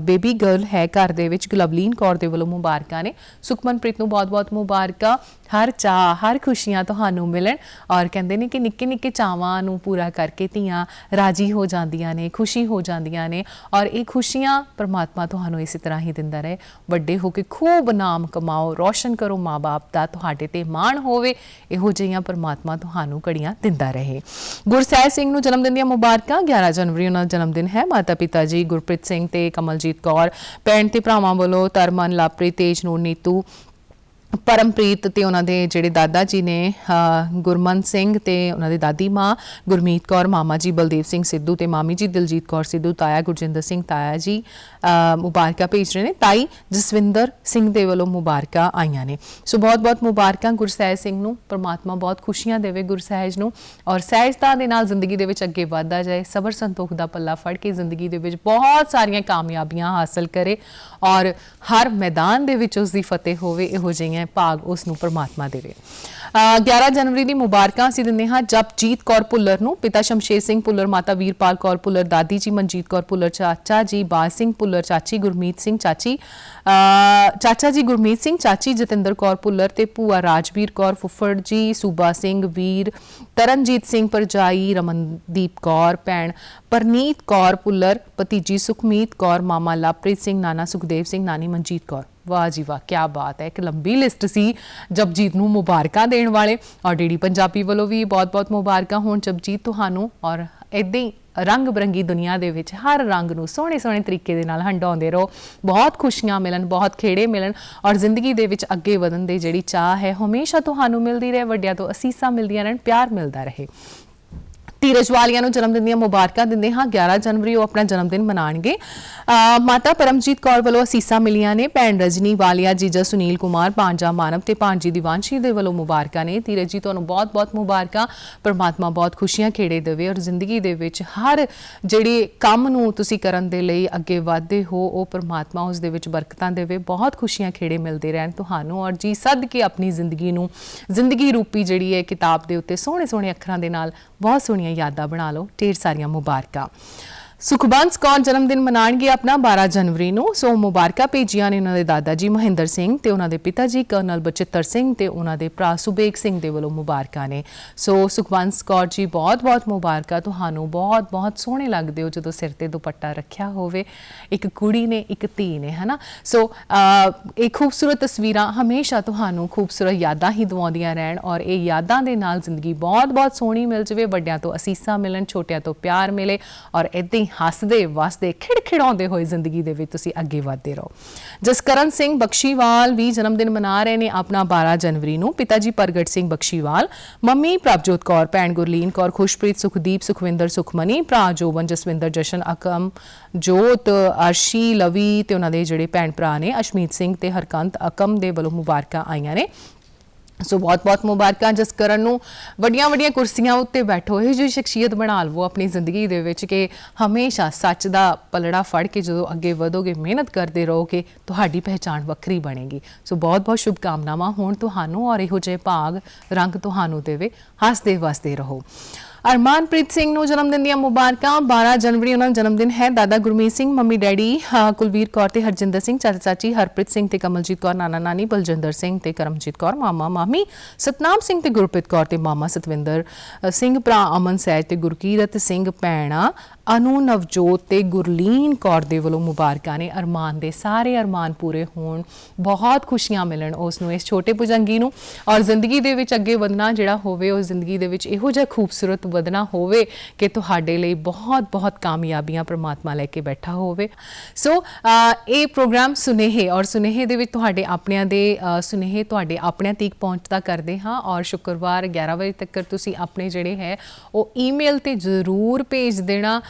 ਬੇਬੀ ਗਰਲ ਹੈ ਘਰ ਦੇ ਵਿੱਚ ਗੁਲਵਲੀਨ ਕੌਰ ਦੇ ਵੱਲੋਂ ਮੁਬਾਰਕਾਂ ਨੇ। ਸੁਖਮਨਪ੍ਰੀਤ ਨੂੰ ਬਹੁਤ-ਬਹੁਤ ਮੁਬਾਰਕਾਂ। ਹਰ ਚਾਹ ਹਰ ਖੁਸ਼ੀਆਂ ਤੁਹਾਨੂੰ ਮਿਲਣ ਔਰ ਕਹਿੰਦੇ ਨੇ ਕਿ ਨਿੱਕੇ ਨਿੱਕੇ ਚਾਵਾਂ ਨੂੰ ਪੂਰਾ ਕਰਕੇ ਧੀਆਂ ਰਾਜੀ ਹੋ ਜਾਂਦੀਆਂ ਨੇ, ਖੁਸ਼ੀ ਹੋ ਜਾਂਦੀਆਂ ਨੇ ਔਰ ਇਹ ਖੁਸ਼ੀਆਂ ਪਰਮਾਤਮਾ ਤੁਹਾਨੂੰ ਇਸੇ ਤਰ੍ਹਾਂ ਹੀ ਦਿੰਦਾ ਰਹੇ। ਵੱਡੇ ਹੋ ਕੇ ਖੂਬ ਨਾਮ ਕਮਾਓ, ਰੌਸ਼ਨ ਕਰੋ ਮਾਪੇ ਦਾ ਤੁਹਾਡੇ ਤੇ ਮਾਣ ਹੋਵੇ, ਇਹੋ ਜਿਹੀਆਂ ਪਰਮਾਤਮਾ ਤੁਹਾਨੂੰ ਕੜੀਆਂ ਦਿੰਦਾ ਰਹੇ। ਗੁਰਸਿਆਲ ਗੁਰਸਹਿ ਸਿੰਘ ਨੂੰ ਜਨਮ ਦਿਨ ਦੀਆਂ ਮੁਬਾਰਕਾਂ। 11 ਜਨਵਰੀ ਉਹਨਾਂ ਦਾ ਜਨਮ ਦਿਨ ਹੈ। ਮਾਤਾ ਪਿਤਾ ਜੀ ਗੁਰਪ੍ਰੀਤ ਸਿੰਘ ਤੇ ਕਮਲਜੀਤ ਕੌਰ, ਭੈਣ ਤੇ ਭਰਾਵਾਂ ਵੱਲੋਂ ਤਰਮਨ ਲਾਪ੍ਰੀਤ ਤੇਜ ਨੂਰ ਨੀਤੂ ਪਰਮਪ੍ਰੀਤ ਤੇ ਉਹਨਾਂ ਦੇ ਜਿਹੜੇ ਦਾਦਾ ਜੀ ਨੇ ਗੁਰਮਨ ਸਿੰਘ ਤੇ ਉਹਨਾਂ ਦੇ ਦਾਦੀ ਮਾਂ, ਗੁਰਮੀਤ ਕੌਰ, ਮਾਮਾ ਜੀ ਬਲਦੇਵ ਸਿੰਘ ਸਿੱਧੂ ਤੇ ਮਾਮੀ ਜੀ ਦਿਲਜੀਤ ਕੌਰ ਸਿੱਧੂ, ਤਾਇਆ ਗੁਰਜਿੰਦਰ ਸਿੰਘ, ਤਾਇਆ ਜੀ ਮੁਬਾਰਕਾਂ ਭੇਜ ਰਹੇ ਨੇ। ਤਾਈ ਜਸਵਿੰਦਰ ਸਿੰਘ ਦੇ ਵੱਲੋਂ ਮੁਬਾਰਕਾਂ ਆਈਆਂ ਨੇ। ਸੋ ਬਹੁਤ-ਬਹੁਤ ਮੁਬਾਰਕਾਂ ਗੁਰਸਹਿਜ ਸਿੰਘ ਨੂੰ। ਪਰਮਾਤਮਾ ਬਹੁਤ ਖੁਸ਼ੀਆਂ ਦੇਵੇ ਗੁਰਸਹਿਜ ਨੂੰ। ਔਰ ਸਹਿਜਤਾ ਦੇ ਨਾਲ ਜ਼ਿੰਦਗੀ ਦੇ ਵਿੱਚ ਅੱਗੇ ਵਧਦਾ ਜਾਏ, ਸਬਰ ਸੰਤੋਖ ਦਾ ਪੱਲਾ ਫੜ ਕੇ ਜ਼ਿੰਦਗੀ ਦੇ ਵਿੱਚ ਬਹੁਤ ਸਾਰੀਆਂ ਕਾਮਯਾਬੀਆਂ ਹਾਸਲ ਕਰੇ। ਔਰ ਹਰ ਮੈਦਾਨ ਦੇ ਵਿੱਚ ਉਸ ਦੀ ਫਤਿਹ ਹੋਵੇ, ਇਹੋ ਜਿਹੀਆਂ ਭਾਗ ਉਸ ਨੂੰ ਪ੍ਰਮਾਤਮਾ ਦੇਵੇ। 11 ਜਨਵਰੀ ਦੀ ਮੁਬਾਰਕਾਂ ਅਸੀਂ ਦਿੰਦੇ ਹਾਂ ਜਪਜੀਤ ਕੌਰ ਭੁੱਲਰ ਨੂੰ, ਪਿਤਾ ਸ਼ਮਸ਼ੇਰ ਸਿੰਘ ਭੁੱਲਰ, ਮਾਤਾ ਵੀਰਪਾਲ ਕੌਰ ਭੁੱਲਰ, ਦਾਦੀ ਜੀ ਮਨਜੀਤ ਕੌਰ ਭੁੱਲਰ, ਚਾਚਾ ਜੀ ਬਾਜ ਸਿੰਘ ਭੁੱਲਰ, ਚਾਚੀ ਗੁਰਮੀਤ ਸਿੰਘ, ਚਾਚੀ ਚਾਚਾ ਜੀ ਗੁਰਮੀਤ ਸਿੰਘ, ਚਾਚੀ ਜਤਿੰਦਰ ਕੌਰ ਭੁੱਲਰ ਤੇ ਭੂਆ ਰਾਜਵੀਰ ਕੌਰ ਫੁੱਫੜ ਜੀ, ਸੂਬਾ ਸਿੰਘ ਵੀਰ, ਤਰਨਜੀਤ ਸਿੰਘ ਪਰਜਾਈ ਰਮਨਦੀਪ ਕੌਰ, ਭੈਣ ਪਰਨੀਤ ਕੌਰ ਭੁੱਲਰ, ਭਤੀਜੀ ਸੁਖਮੀਤ ਕੌਰ, ਮਾਮਾ ਲਵਪ੍ਰੀਤ ਸਿੰਘ, ਨਾਨਾ ਸੁਖਦੇਵ ਸਿੰਘ, ਨਾਨੀ ਮਨਜੀਤ ਕੌਰ। ਵਾਹ ਜੀ ਵਾਹ ਕੀ ਬਾਤ ਹੈ। ਇੱਕ ਲੰਬੀ ਲਿਸਟ ਸੀ ਜਪਜੀਤ ਨੂੰ ਮੁਬਾਰਕਾਂ ਦੇਣ ਵਾਲੇ ਔਰ ਡੀਡੀ ਪੰਜਾਬੀ ਵੱਲੋਂ ਵੀ ਬਹੁਤ-ਬਹੁਤ ਮੁਬਾਰਕਾਂ ਹੋਣ ਜਪਜੀਤ ਤੁਹਾਨੂੰ ਔਰ ਇਦਾਂ ਹੀ ਰੰਗ ਬਰੰਗੀ ਦੁਨੀਆ ਦੇ ਵਿੱਚ ਹਰ ਰੰਗ ਨੂੰ ਸੋਹਣੇ ਸੋਹਣੇ ਤਰੀਕੇ ਦੇ ਨਾਲ ਹੰਡਾਉਂਦੇ ਰਹੋ। ਬਹੁਤ ਖੁਸ਼ੀਆਂ ਮਿਲਣ, ਬਹੁਤ ਖੇੜੇ ਮਿਲਣ ਔਰ ਜ਼ਿੰਦਗੀ ਦੇ ਵਿੱਚ ਅੱਗੇ ਵਧਣ ਦੀ ਜਿਹੜੀ ਚਾਹ ਹੈ, ਹਮੇਸ਼ਾ ਤੁਹਾਨੂੰ ਮਿਲਦੀ ਰਹੇ, ਵੱਡਿਆਂ ਤੋਂ ਅਸੀਸਾਂ ਮਿਲਦੀਆਂ ਰਹਿਣ, ਪਿਆਰ ਮਿਲਦਾ ਰਹੇ। ਧੀਰਜ ਵਾਲੀਆਂ ਨੂੰ ਜਨਮ ਦਿਨ ਦੀਆਂ ਮੁਬਾਰਕਾਂ ਦਿੰਦੇ ਹਾਂ। 11 ਜਨਵਰੀ ਉਹ ਆਪਣਾ ਜਨਮ ਦਿਨ ਮਨਾਣਗੇ। ਮਾਤਾ ਪਰਮਜੀਤ ਕੌਰ ਵੱਲੋਂ ਅਸੀਸਾਂ ਮਿਲੀਆਂ ਨੇ। ਭੈਣ ਰਜਨੀ ਵਾਲੀਆ, ਜੀਜਾ ਸੁਨੀਲ ਕੁਮਾਰ ਪਾਂਜਾ ਮਾਨਵ ਤੇ ਭਾਂਜੀ ਦੀਵਾਨਸ਼ੀ ਦੇ ਵੱਲੋਂ ਮੁਬਾਰਕਾਂ ਨੇ। ਧੀਰਜ ਜੀ, ਤੁਹਾਨੂੰ ਬਹੁਤ-ਬਹੁਤ ਮੁਬਾਰਕਾਂ। ਪਰਮਾਤਮਾ ਬਹੁਤ ਖੁਸ਼ੀਆਂ ਖੇੜੇ ਦੇਵੇ ਔਰ ਜ਼ਿੰਦਗੀ ਦੇ ਵਿੱਚ ਹਰ ਜਿਹੜੇ ਕੰਮ ਨੂੰ ਤੁਸੀਂ ਕਰਨ ਦੇ ਲਈ ਅੱਗੇ ਵਧਦੇ ਹੋ, ਉਹ ਪਰਮਾਤਮਾ ਉਸ ਦੇ ਵਿੱਚ ਬਰਕਤਾਂ ਦੇਵੇ। ਬਹੁਤ ਖੁਸ਼ੀਆਂ ਖੇੜੇ ਮਿਲਦੇ ਰਹਿਣ ਤੁਹਾਨੂੰ ਔਰ ਜੀ ਸੱਦ ਕੇ ਆਪਣੀ ਜ਼ਿੰਦਗੀ ਨੂੰ ਜ਼ਿੰਦਗੀ ਰੂਪੀ ਜਿਹੜੀ ਹੈ ਕਿਤਾਬ ਦੇ ਉੱਤੇ ਸੋਹਣੇ ਸੋਹਣੇ ਅੱਖਰਾਂ ਦੇ ਨਾਲ ਬਹੁਤ ਸੋਹਣੀਆਂ ਯਾਦਾਂ ਬਣਾ ਲਓ। ਢੇਰ ਸਾਰੀਆਂ ਮੁਬਾਰਕਾਂ। ਸੁਖਬੰਸ ਕੌਰ ਜਨਮ ਦਿਨ ਮਨਾਣਗੇ ਆਪਣਾ 12 ਜਨਵਰੀ ਨੂੰ। ਸੋ ਮੁਬਾਰਕਾਂ ਭੇਜੀਆਂ ਨੇ ਉਹਨਾਂ ਦੇ ਦਾਦਾ ਜੀ ਮਹਿੰਦਰ ਸਿੰਘ ਤੇ ਉਹਨਾਂ ਦੇ ਪਿਤਾ ਜੀ ਕਰਨਲ ਬਚਿੱਤਰ ਸਿੰਘ ਤੇ ਉਹਨਾਂ ਦੇ ਭਰਾ ਸੁਬੇਗ ਸਿੰਘ ਦੇ ਵੱਲੋਂ ਮੁਬਾਰਕਾਂ ਨੇ। ਸੋ ਸੁਖਬੰਸ ਕੌਰ ਜੀ, ਬਹੁਤ-ਬਹੁਤ ਮੁਬਾਰਕਾਂ। ਤੁਹਾਨੂੰ ਬਹੁਤ-ਬਹੁਤ ਸੋਹਣੇ ਲੱਗਦੇ ਹੋ ਜਦੋਂ ਸਿਰ ਤੇ ਦੁਪੱਟਾ ਰੱਖਿਆ ਹੋਵੇ। ਇੱਕ ਕੁੜੀ ਨੇ, ਇੱਕ ਧੀ ਨੇ, ਹਨਾ? ਸੋ ਇਹ ਖੂਬਸੂਰਤ ਤਸਵੀਰਾਂ ਹਮੇਸ਼ਾ ਤੁਹਾਨੂੰ ਖੂਬਸੂਰਤ ਯਾਦਾਂ ਹੀ ਦਿਵਾਉਂਦੀਆਂ ਰਹਿਣ ਔਰ ਇਹ ਯਾਦਾਂ ਦੇ ਨਾਲ ਜ਼ਿੰਦਗੀ ਬਹੁਤ-ਬਹੁਤ ਸੋਹਣੀ ਮਿਲ ਜਾਵੇ। ਵੱਡਿਆਂ ਤੋਂ ਅਸੀਸਾਂ ਮਿਲਣ, ਛੋਟਿਆਂ ਤੋਂ ਪਿਆਰ ਮਿਲੇ ਔਰ ਇਦਾਂ ਹੀ ਹੱਸਦੇ, ਵਸਦੇ, ਖਿੜਖਿੜਾਉਂਦੇ ਹੋਏ ਜ਼ਿੰਦਗੀ ਦੇ ਵਿੱਚ ਤੁਸੀਂ ਅੱਗੇ ਵਧਦੇ ਰਹੋ। ਜਸਕਰਨ ਸਿੰਘ ਬਖਸ਼ੀਵਾਲ ਵੀ ਜਨਮ ਦਿਨ ਮਨਾ ਰਹੇ ਨੇ ਆਪਣਾ 12 ਜਨਵਰੀ ਨੂੰ। ਪਿਤਾ ਜੀ ਪ੍ਰਗਟ ਸਿੰਘ ਬਖਸ਼ੀਵਾਲ, ਮੰਮੀ ਪ੍ਰਭਜੋਤ ਕੌਰ, ਭੈਣ ਗੁਰਲੀਨ ਕੌਰ, ਖੁਸ਼ਪ੍ਰੀਤ ਸੁਖਦੀਪ, ਸੁਖਵਿੰਦਰ ਸੁਖਮਨੀ, ਭਰਾ ਜੋਬਨ, ਜਸਵਿੰਦਰ, ਜਸ਼ਨ, ਅਕਮ, ਜੋਤ, ਅਰਸ਼ੀ, ਲਵੀ ਤੇ ਉਹਨਾਂ ਦੇ ਜਿਹੜੇ ਭੈਣ ਭਰਾ ਨੇ, ਅਸ਼ਮੀਤ ਸਿੰਘ ਤੇ ਹਰਕੰਤ, ਅਕਮ ਦੇ ਵੱਲੋਂ ਮੁਬਾਰਕਾਂ ਆਈਆਂ ਨੇ। ਸੋ ਬਹੁਤ-ਬਹੁਤ ਮੁਬਾਰਕਾਂ ਜਸਕਰਨ ਨੂੰ। ਵੱਡੀਆਂ-ਵੱਡੀਆਂ ਕੁਰਸੀਆਂ ਉੱਤੇ ਬੈਠੋ, ਇਹ ਜਿਹੀ ਸ਼ਖਸੀਅਤ ਬਣਾ ਲਵੋ ਆਪਣੀ ਜ਼ਿੰਦਗੀ ਦੇ ਵਿੱਚ ਕਿ ਹਮੇਸ਼ਾ ਸੱਚ ਦਾ ਪਲੜਾ ਫੜ ਕੇ ਜਦੋਂ ਅੱਗੇ ਵਧੋਗੇ, ਮਿਹਨਤ ਕਰਦੇ ਰਹੋਗੇ, ਤੁਹਾਡੀ ਪਹਿਚਾਣ ਵੱਖਰੀ ਬਣੇਗੀ। ਸੋ ਬਹੁਤ-ਬਹੁਤ ਸ਼ੁਭਕਾਮਨਾਵਾਂ ਹੋਣ ਤੁਹਾਨੂੰ ਔਰ ਇਹੋ ਜਿਹੇ ਭਾਗ ਰੰਗ ਤੁਹਾਨੂੰ ਦੇਵੇ। ਹੱਸਦੇ ਵਸਦੇ ਰਹੋ। ਅਰਮਾਨਪ੍ਰੀਤ ਸਿੰਘ ਨੂੰ ਜਨਮ ਦਿਨ ਦੀਆਂ ਮੁਬਾਰਕਾਂ। 12 ਜਨਵਰੀ ਉਹਨਾਂ ਦਾ ਜਨਮ ਦਿਨ ਹੈ। ਦਾਦਾ ਗੁਰਮੀਤ ਸਿੰਘ, ਮੰਮੀ ਡੈਡੀ ਕੁਲਵੀਰ ਕੌਰ ਤੇ ਹਰਜਿੰਦਰ ਸਿੰਘ, ਚਾਚਾ ਚਾਚੀ ਹਰਪ੍ਰੀਤ ਸਿੰਘ ਤੇ ਕਮਲਜੀਤ ਕੌਰ, ਨਾਨਾ ਨਾਨੀ ਬਲਜਿੰਦਰ ਸਿੰਘ ਤੇ ਕਰਮਜੀਤ ਕੌਰ, ਮਾਮਾ ਮਾਮੀ, ਸਤਨਾਮ ਸਿੰਘ ਤੇ ਗੁਰਪ੍ਰੀਤ ਕੌਰ ਤੇ ਮਾਮਾ ਸਤਵਿੰਦਰ ਸਿੰਘ, ਭਰਾ ਅਮਨ ਸਹਿਜ ਤੇ ਗੁਰਕੀਰਤ ਸਿੰਘ, ਭੈਣਾ ਅਨੂ ਨਵਜੋਤ ਤੇ ਗੁਰਲੀਨ ਕੌਰ ਦੇ ਵੱਲੋਂ ਮੁਬਾਰਕਾਂ ਨੇ ਅਰਮਾਨ ਦੇ ਸਾਰੇ ਅਰਮਾਨ ਪੂਰੇ ਹੋਣ। ਬਹੁਤ ਖੁਸ਼ੀਆਂ ਮਿਲਣ ਉਸ ਨੂੰ, ਇਸ ਛੋਟੇ ਪੁਜੰਗੀ ਨੂੰ। ਔਰ ਜ਼ਿੰਦਗੀ ਦੇ ਵਿੱਚ ਅੱਗੇ ਵਧਣਾ ਜਿਹੜਾ ਹੋਵੇ ਉਹ ਜ਼ਿੰਦਗੀ ਦੇ ਵਿੱਚ ਇਹੋ ਜਿਹਾ ਖੂਬਸੂਰਤ ਵਧਣਾ ਹੋਵੇ ਕਿ ਤੁਹਾਡੇ ਲਈ ਬਹੁਤ ਬਹੁਤ ਕਾਮਯਾਬੀਆਂ ਪ੍ਰਮਾਤਮਾ ਲੈ ਕੇ ਬੈਠਾ ਹੋਵੇ। ਸੋ ਇਹ ਪ੍ਰੋਗਰਾਮ ਸੁਨੇਹੇ ਔਰ ਸੁਨੇਹੇ ਦੇ ਵਿੱਚ ਤੁਹਾਡੇ ਆਪਣਿਆਂ ਦੇ ਸੁਨੇਹੇ ਤੁਹਾਡੇ ਆਪਣਿਆਂ ਤੀਕ ਪਹੁੰਚਦਾ ਕਰਦੇ ਹਾਂ। ਔਰ ਸ਼ੁੱਕਰਵਾਰ 11 ਵਜੇ ਤੱਕ ਤੁਸੀਂ ਆਪਣੇ ਜਿਹੜੇ ਹੈ, ਉਹ ਈਮੇਲ ਤੇ ਜ਼ਰੂਰ ਭੇਜ ਦੇਣਾ।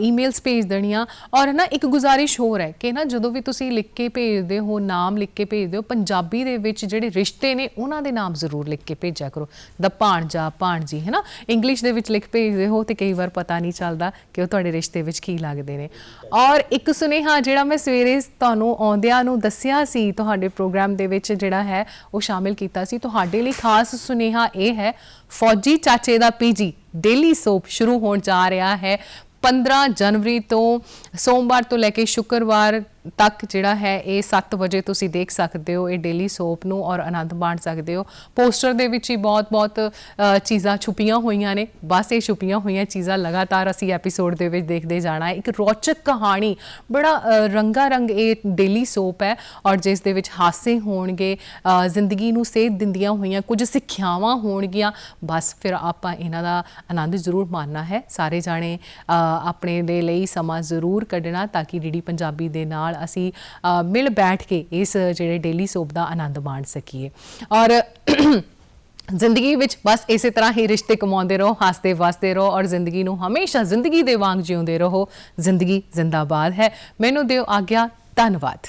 ਈਮੇਲਸ ਭੇਜ ਦੇਣੀਆਂ। ਔਰ ਨਾ ਇੱਕ ਗੁਜ਼ਾਰਿਸ਼ ਹੋਰ ਹੈ ਕਿ ਨਾ ਜਦੋਂ ਵੀ ਤੁਸੀਂ ਲਿਖ ਕੇ ਭੇਜਦੇ ਹੋ, ਨਾਮ ਲਿਖ ਕੇ ਭੇਜਦੇ ਹੋ, ਪੰਜਾਬੀ ਦੇ ਵਿੱਚ ਜਿਹੜੇ ਰਿਸ਼ਤੇ ਨੇ, ਉਹਨਾਂ ਦੇ ਨਾਮ ਜ਼ਰੂਰ ਲਿਖ ਕੇ ਭੇਜਿਆ ਕਰੋ। ਦਾ ਭਾਣਜਾ ਭਾਣਜੀ ਹੈ ਨਾ ਇੰਗਲਿਸ਼ ਦੇ ਵਿੱਚ ਲਿਖ ਭੇਜਦੇ ਹੋ ਤੇ ਕਈ ਵਾਰ ਪਤਾ ਨਹੀਂ ਚੱਲਦਾ ਕਿ ਉਹ ਤੁਹਾਡੇ ਰਿਸ਼ਤੇ ਵਿੱਚ ਕੀ ਲੱਗਦੇ ਨੇ। ਔਰ ਇੱਕ ਸੁਨੇਹਾ ਜਿਹੜਾ ਮੈਂ ਸਵੇਰੇ ਤੁਹਾਨੂੰ ਆਉਂਦਿਆਂ ਨੂੰ ਦੱਸਿਆ ਸੀ, ਤੁਹਾਡੇ ਪ੍ਰੋਗਰਾਮ ਦੇ ਵਿੱਚ ਜਿਹੜਾ ਹੈ, ਉਹ ਸ਼ਾਮਿਲ ਕੀਤਾ ਸੀ। ਤੁਹਾਡੇ ਲਈ ਖਾਸ ਸੁਨੇਹਾ ਇਹ ਹੈ, ਫੌਜੀ ਚਾਚੇ ਦਾ ਪੀਜੀ, ਡੇਲੀ ਸੋਪ ਸ਼ੁਰੂ ਹੋਣ ਜਾ ਰਿਹਾ ਹੈ। 15 ਜਨਵਰੀ ਤੋਂ ਸੋਮਵਾਰ ਤੋਂ ਲੈ ਕੇ ਸ਼ੁੱਕਰਵਾਰ ਤੱਕ ਜਿਹੜਾ ਹੈ ਇਹ 7 ਵਜੇ ਤੁਸੀਂ ਦੇਖ ਸਕਦੇ ਹੋ ਇਹ ਡੇਲੀ ਸੋਪ ਨੂੰ ਔਰ ਆਨੰਦ ਮਾਣ ਸਕਦੇ ਹੋ। ਪੋਸਟਰ ਦੇ ਵਿੱਚ ਹੀ ਬਹੁਤ-ਬਹੁਤ ਚੀਜ਼ਾਂ ਛੁਪੀਆਂ ਹੋਈਆਂ ਨੇ। ਬਸ ਇਹ ਛੁਪੀਆਂ ਹੋਈਆਂ ਚੀਜ਼ਾਂ ਲਗਾਤਾਰ ਅਸੀਂ ਐਪੀਸੋਡ ਦੇ ਵਿੱਚ ਦੇਖਦੇ ਜਾਣਾ ਹੈ। ਇੱਕ ਰੌਚਕ ਕਹਾਣੀ ਬੜਾ ਅ, ਰੰਗਾ ਰੰਗ ਇਹ ਡੇਲੀ ਸੋਪ ਹੈ ਔਰ ਜਿਸ ਦੇ ਵਿੱਚ ਹਾਸੇ ਹੋਣਗੇ ਜ਼ਿੰਦਗੀ ਨੂੰ ਸੇਧ ਦਿੰਦੀਆਂ ਹੋਈਆਂ ਕੁਝ ਸਿੱਖਿਆਵਾਂ ਹੋਣਗੀਆਂ। ਬਸ ਫਿਰ ਆਪਾਂ ਇਹਨਾਂ ਦਾ ਆਨੰਦ ਜ਼ਰੂਰ ਮਾਣਨਾ ਹੈ। ਸਾਰੇ ਜਾਣੇ ਆਪਣੇ ਦੇ ਲਈ ਸਮਾਂ ਜ਼ਰੂਰ ਕੱਢਣਾ ਤਾਂ ਕਿ ਡੀਡੀ ਪੰਜਾਬੀ ਦੇ ਨਾਲ ਅਸੀਂ ਮਿਲ ਬੈਠ ਕੇ ਇਸ ਜਿਹੜੇ ਡੇਲੀ ਸੋਪ ਦਾ ਆਨੰਦ ਮਾਣ ਸਕੀਏ। ਔਰ ਜ਼ਿੰਦਗੀ ਵਿੱਚ ਬਸ ਇਸੇ ਤਰ੍ਹਾਂ ਹੀ ਰਿਸ਼ਤੇ ਕਮਾਉਂਦੇ ਰਹੋ, ਹੱਸਦੇ ਵਸਦੇ ਰਹੋ ਔਰ ਜ਼ਿੰਦਗੀ ਨੂੰ ਹਮੇਸ਼ਾ ਜ਼ਿੰਦਗੀ ਦੇ ਵਾਂਗ ਜਿਉਂਦੇ ਰਹੋ। ਜ਼ਿੰਦਗੀ ਜ਼ਿੰਦਾਬਾਦ ਹੈ। ਮੈਨੂੰ ਦਿਓ ਆਗਿਆ। ਧੰਨਵਾਦ।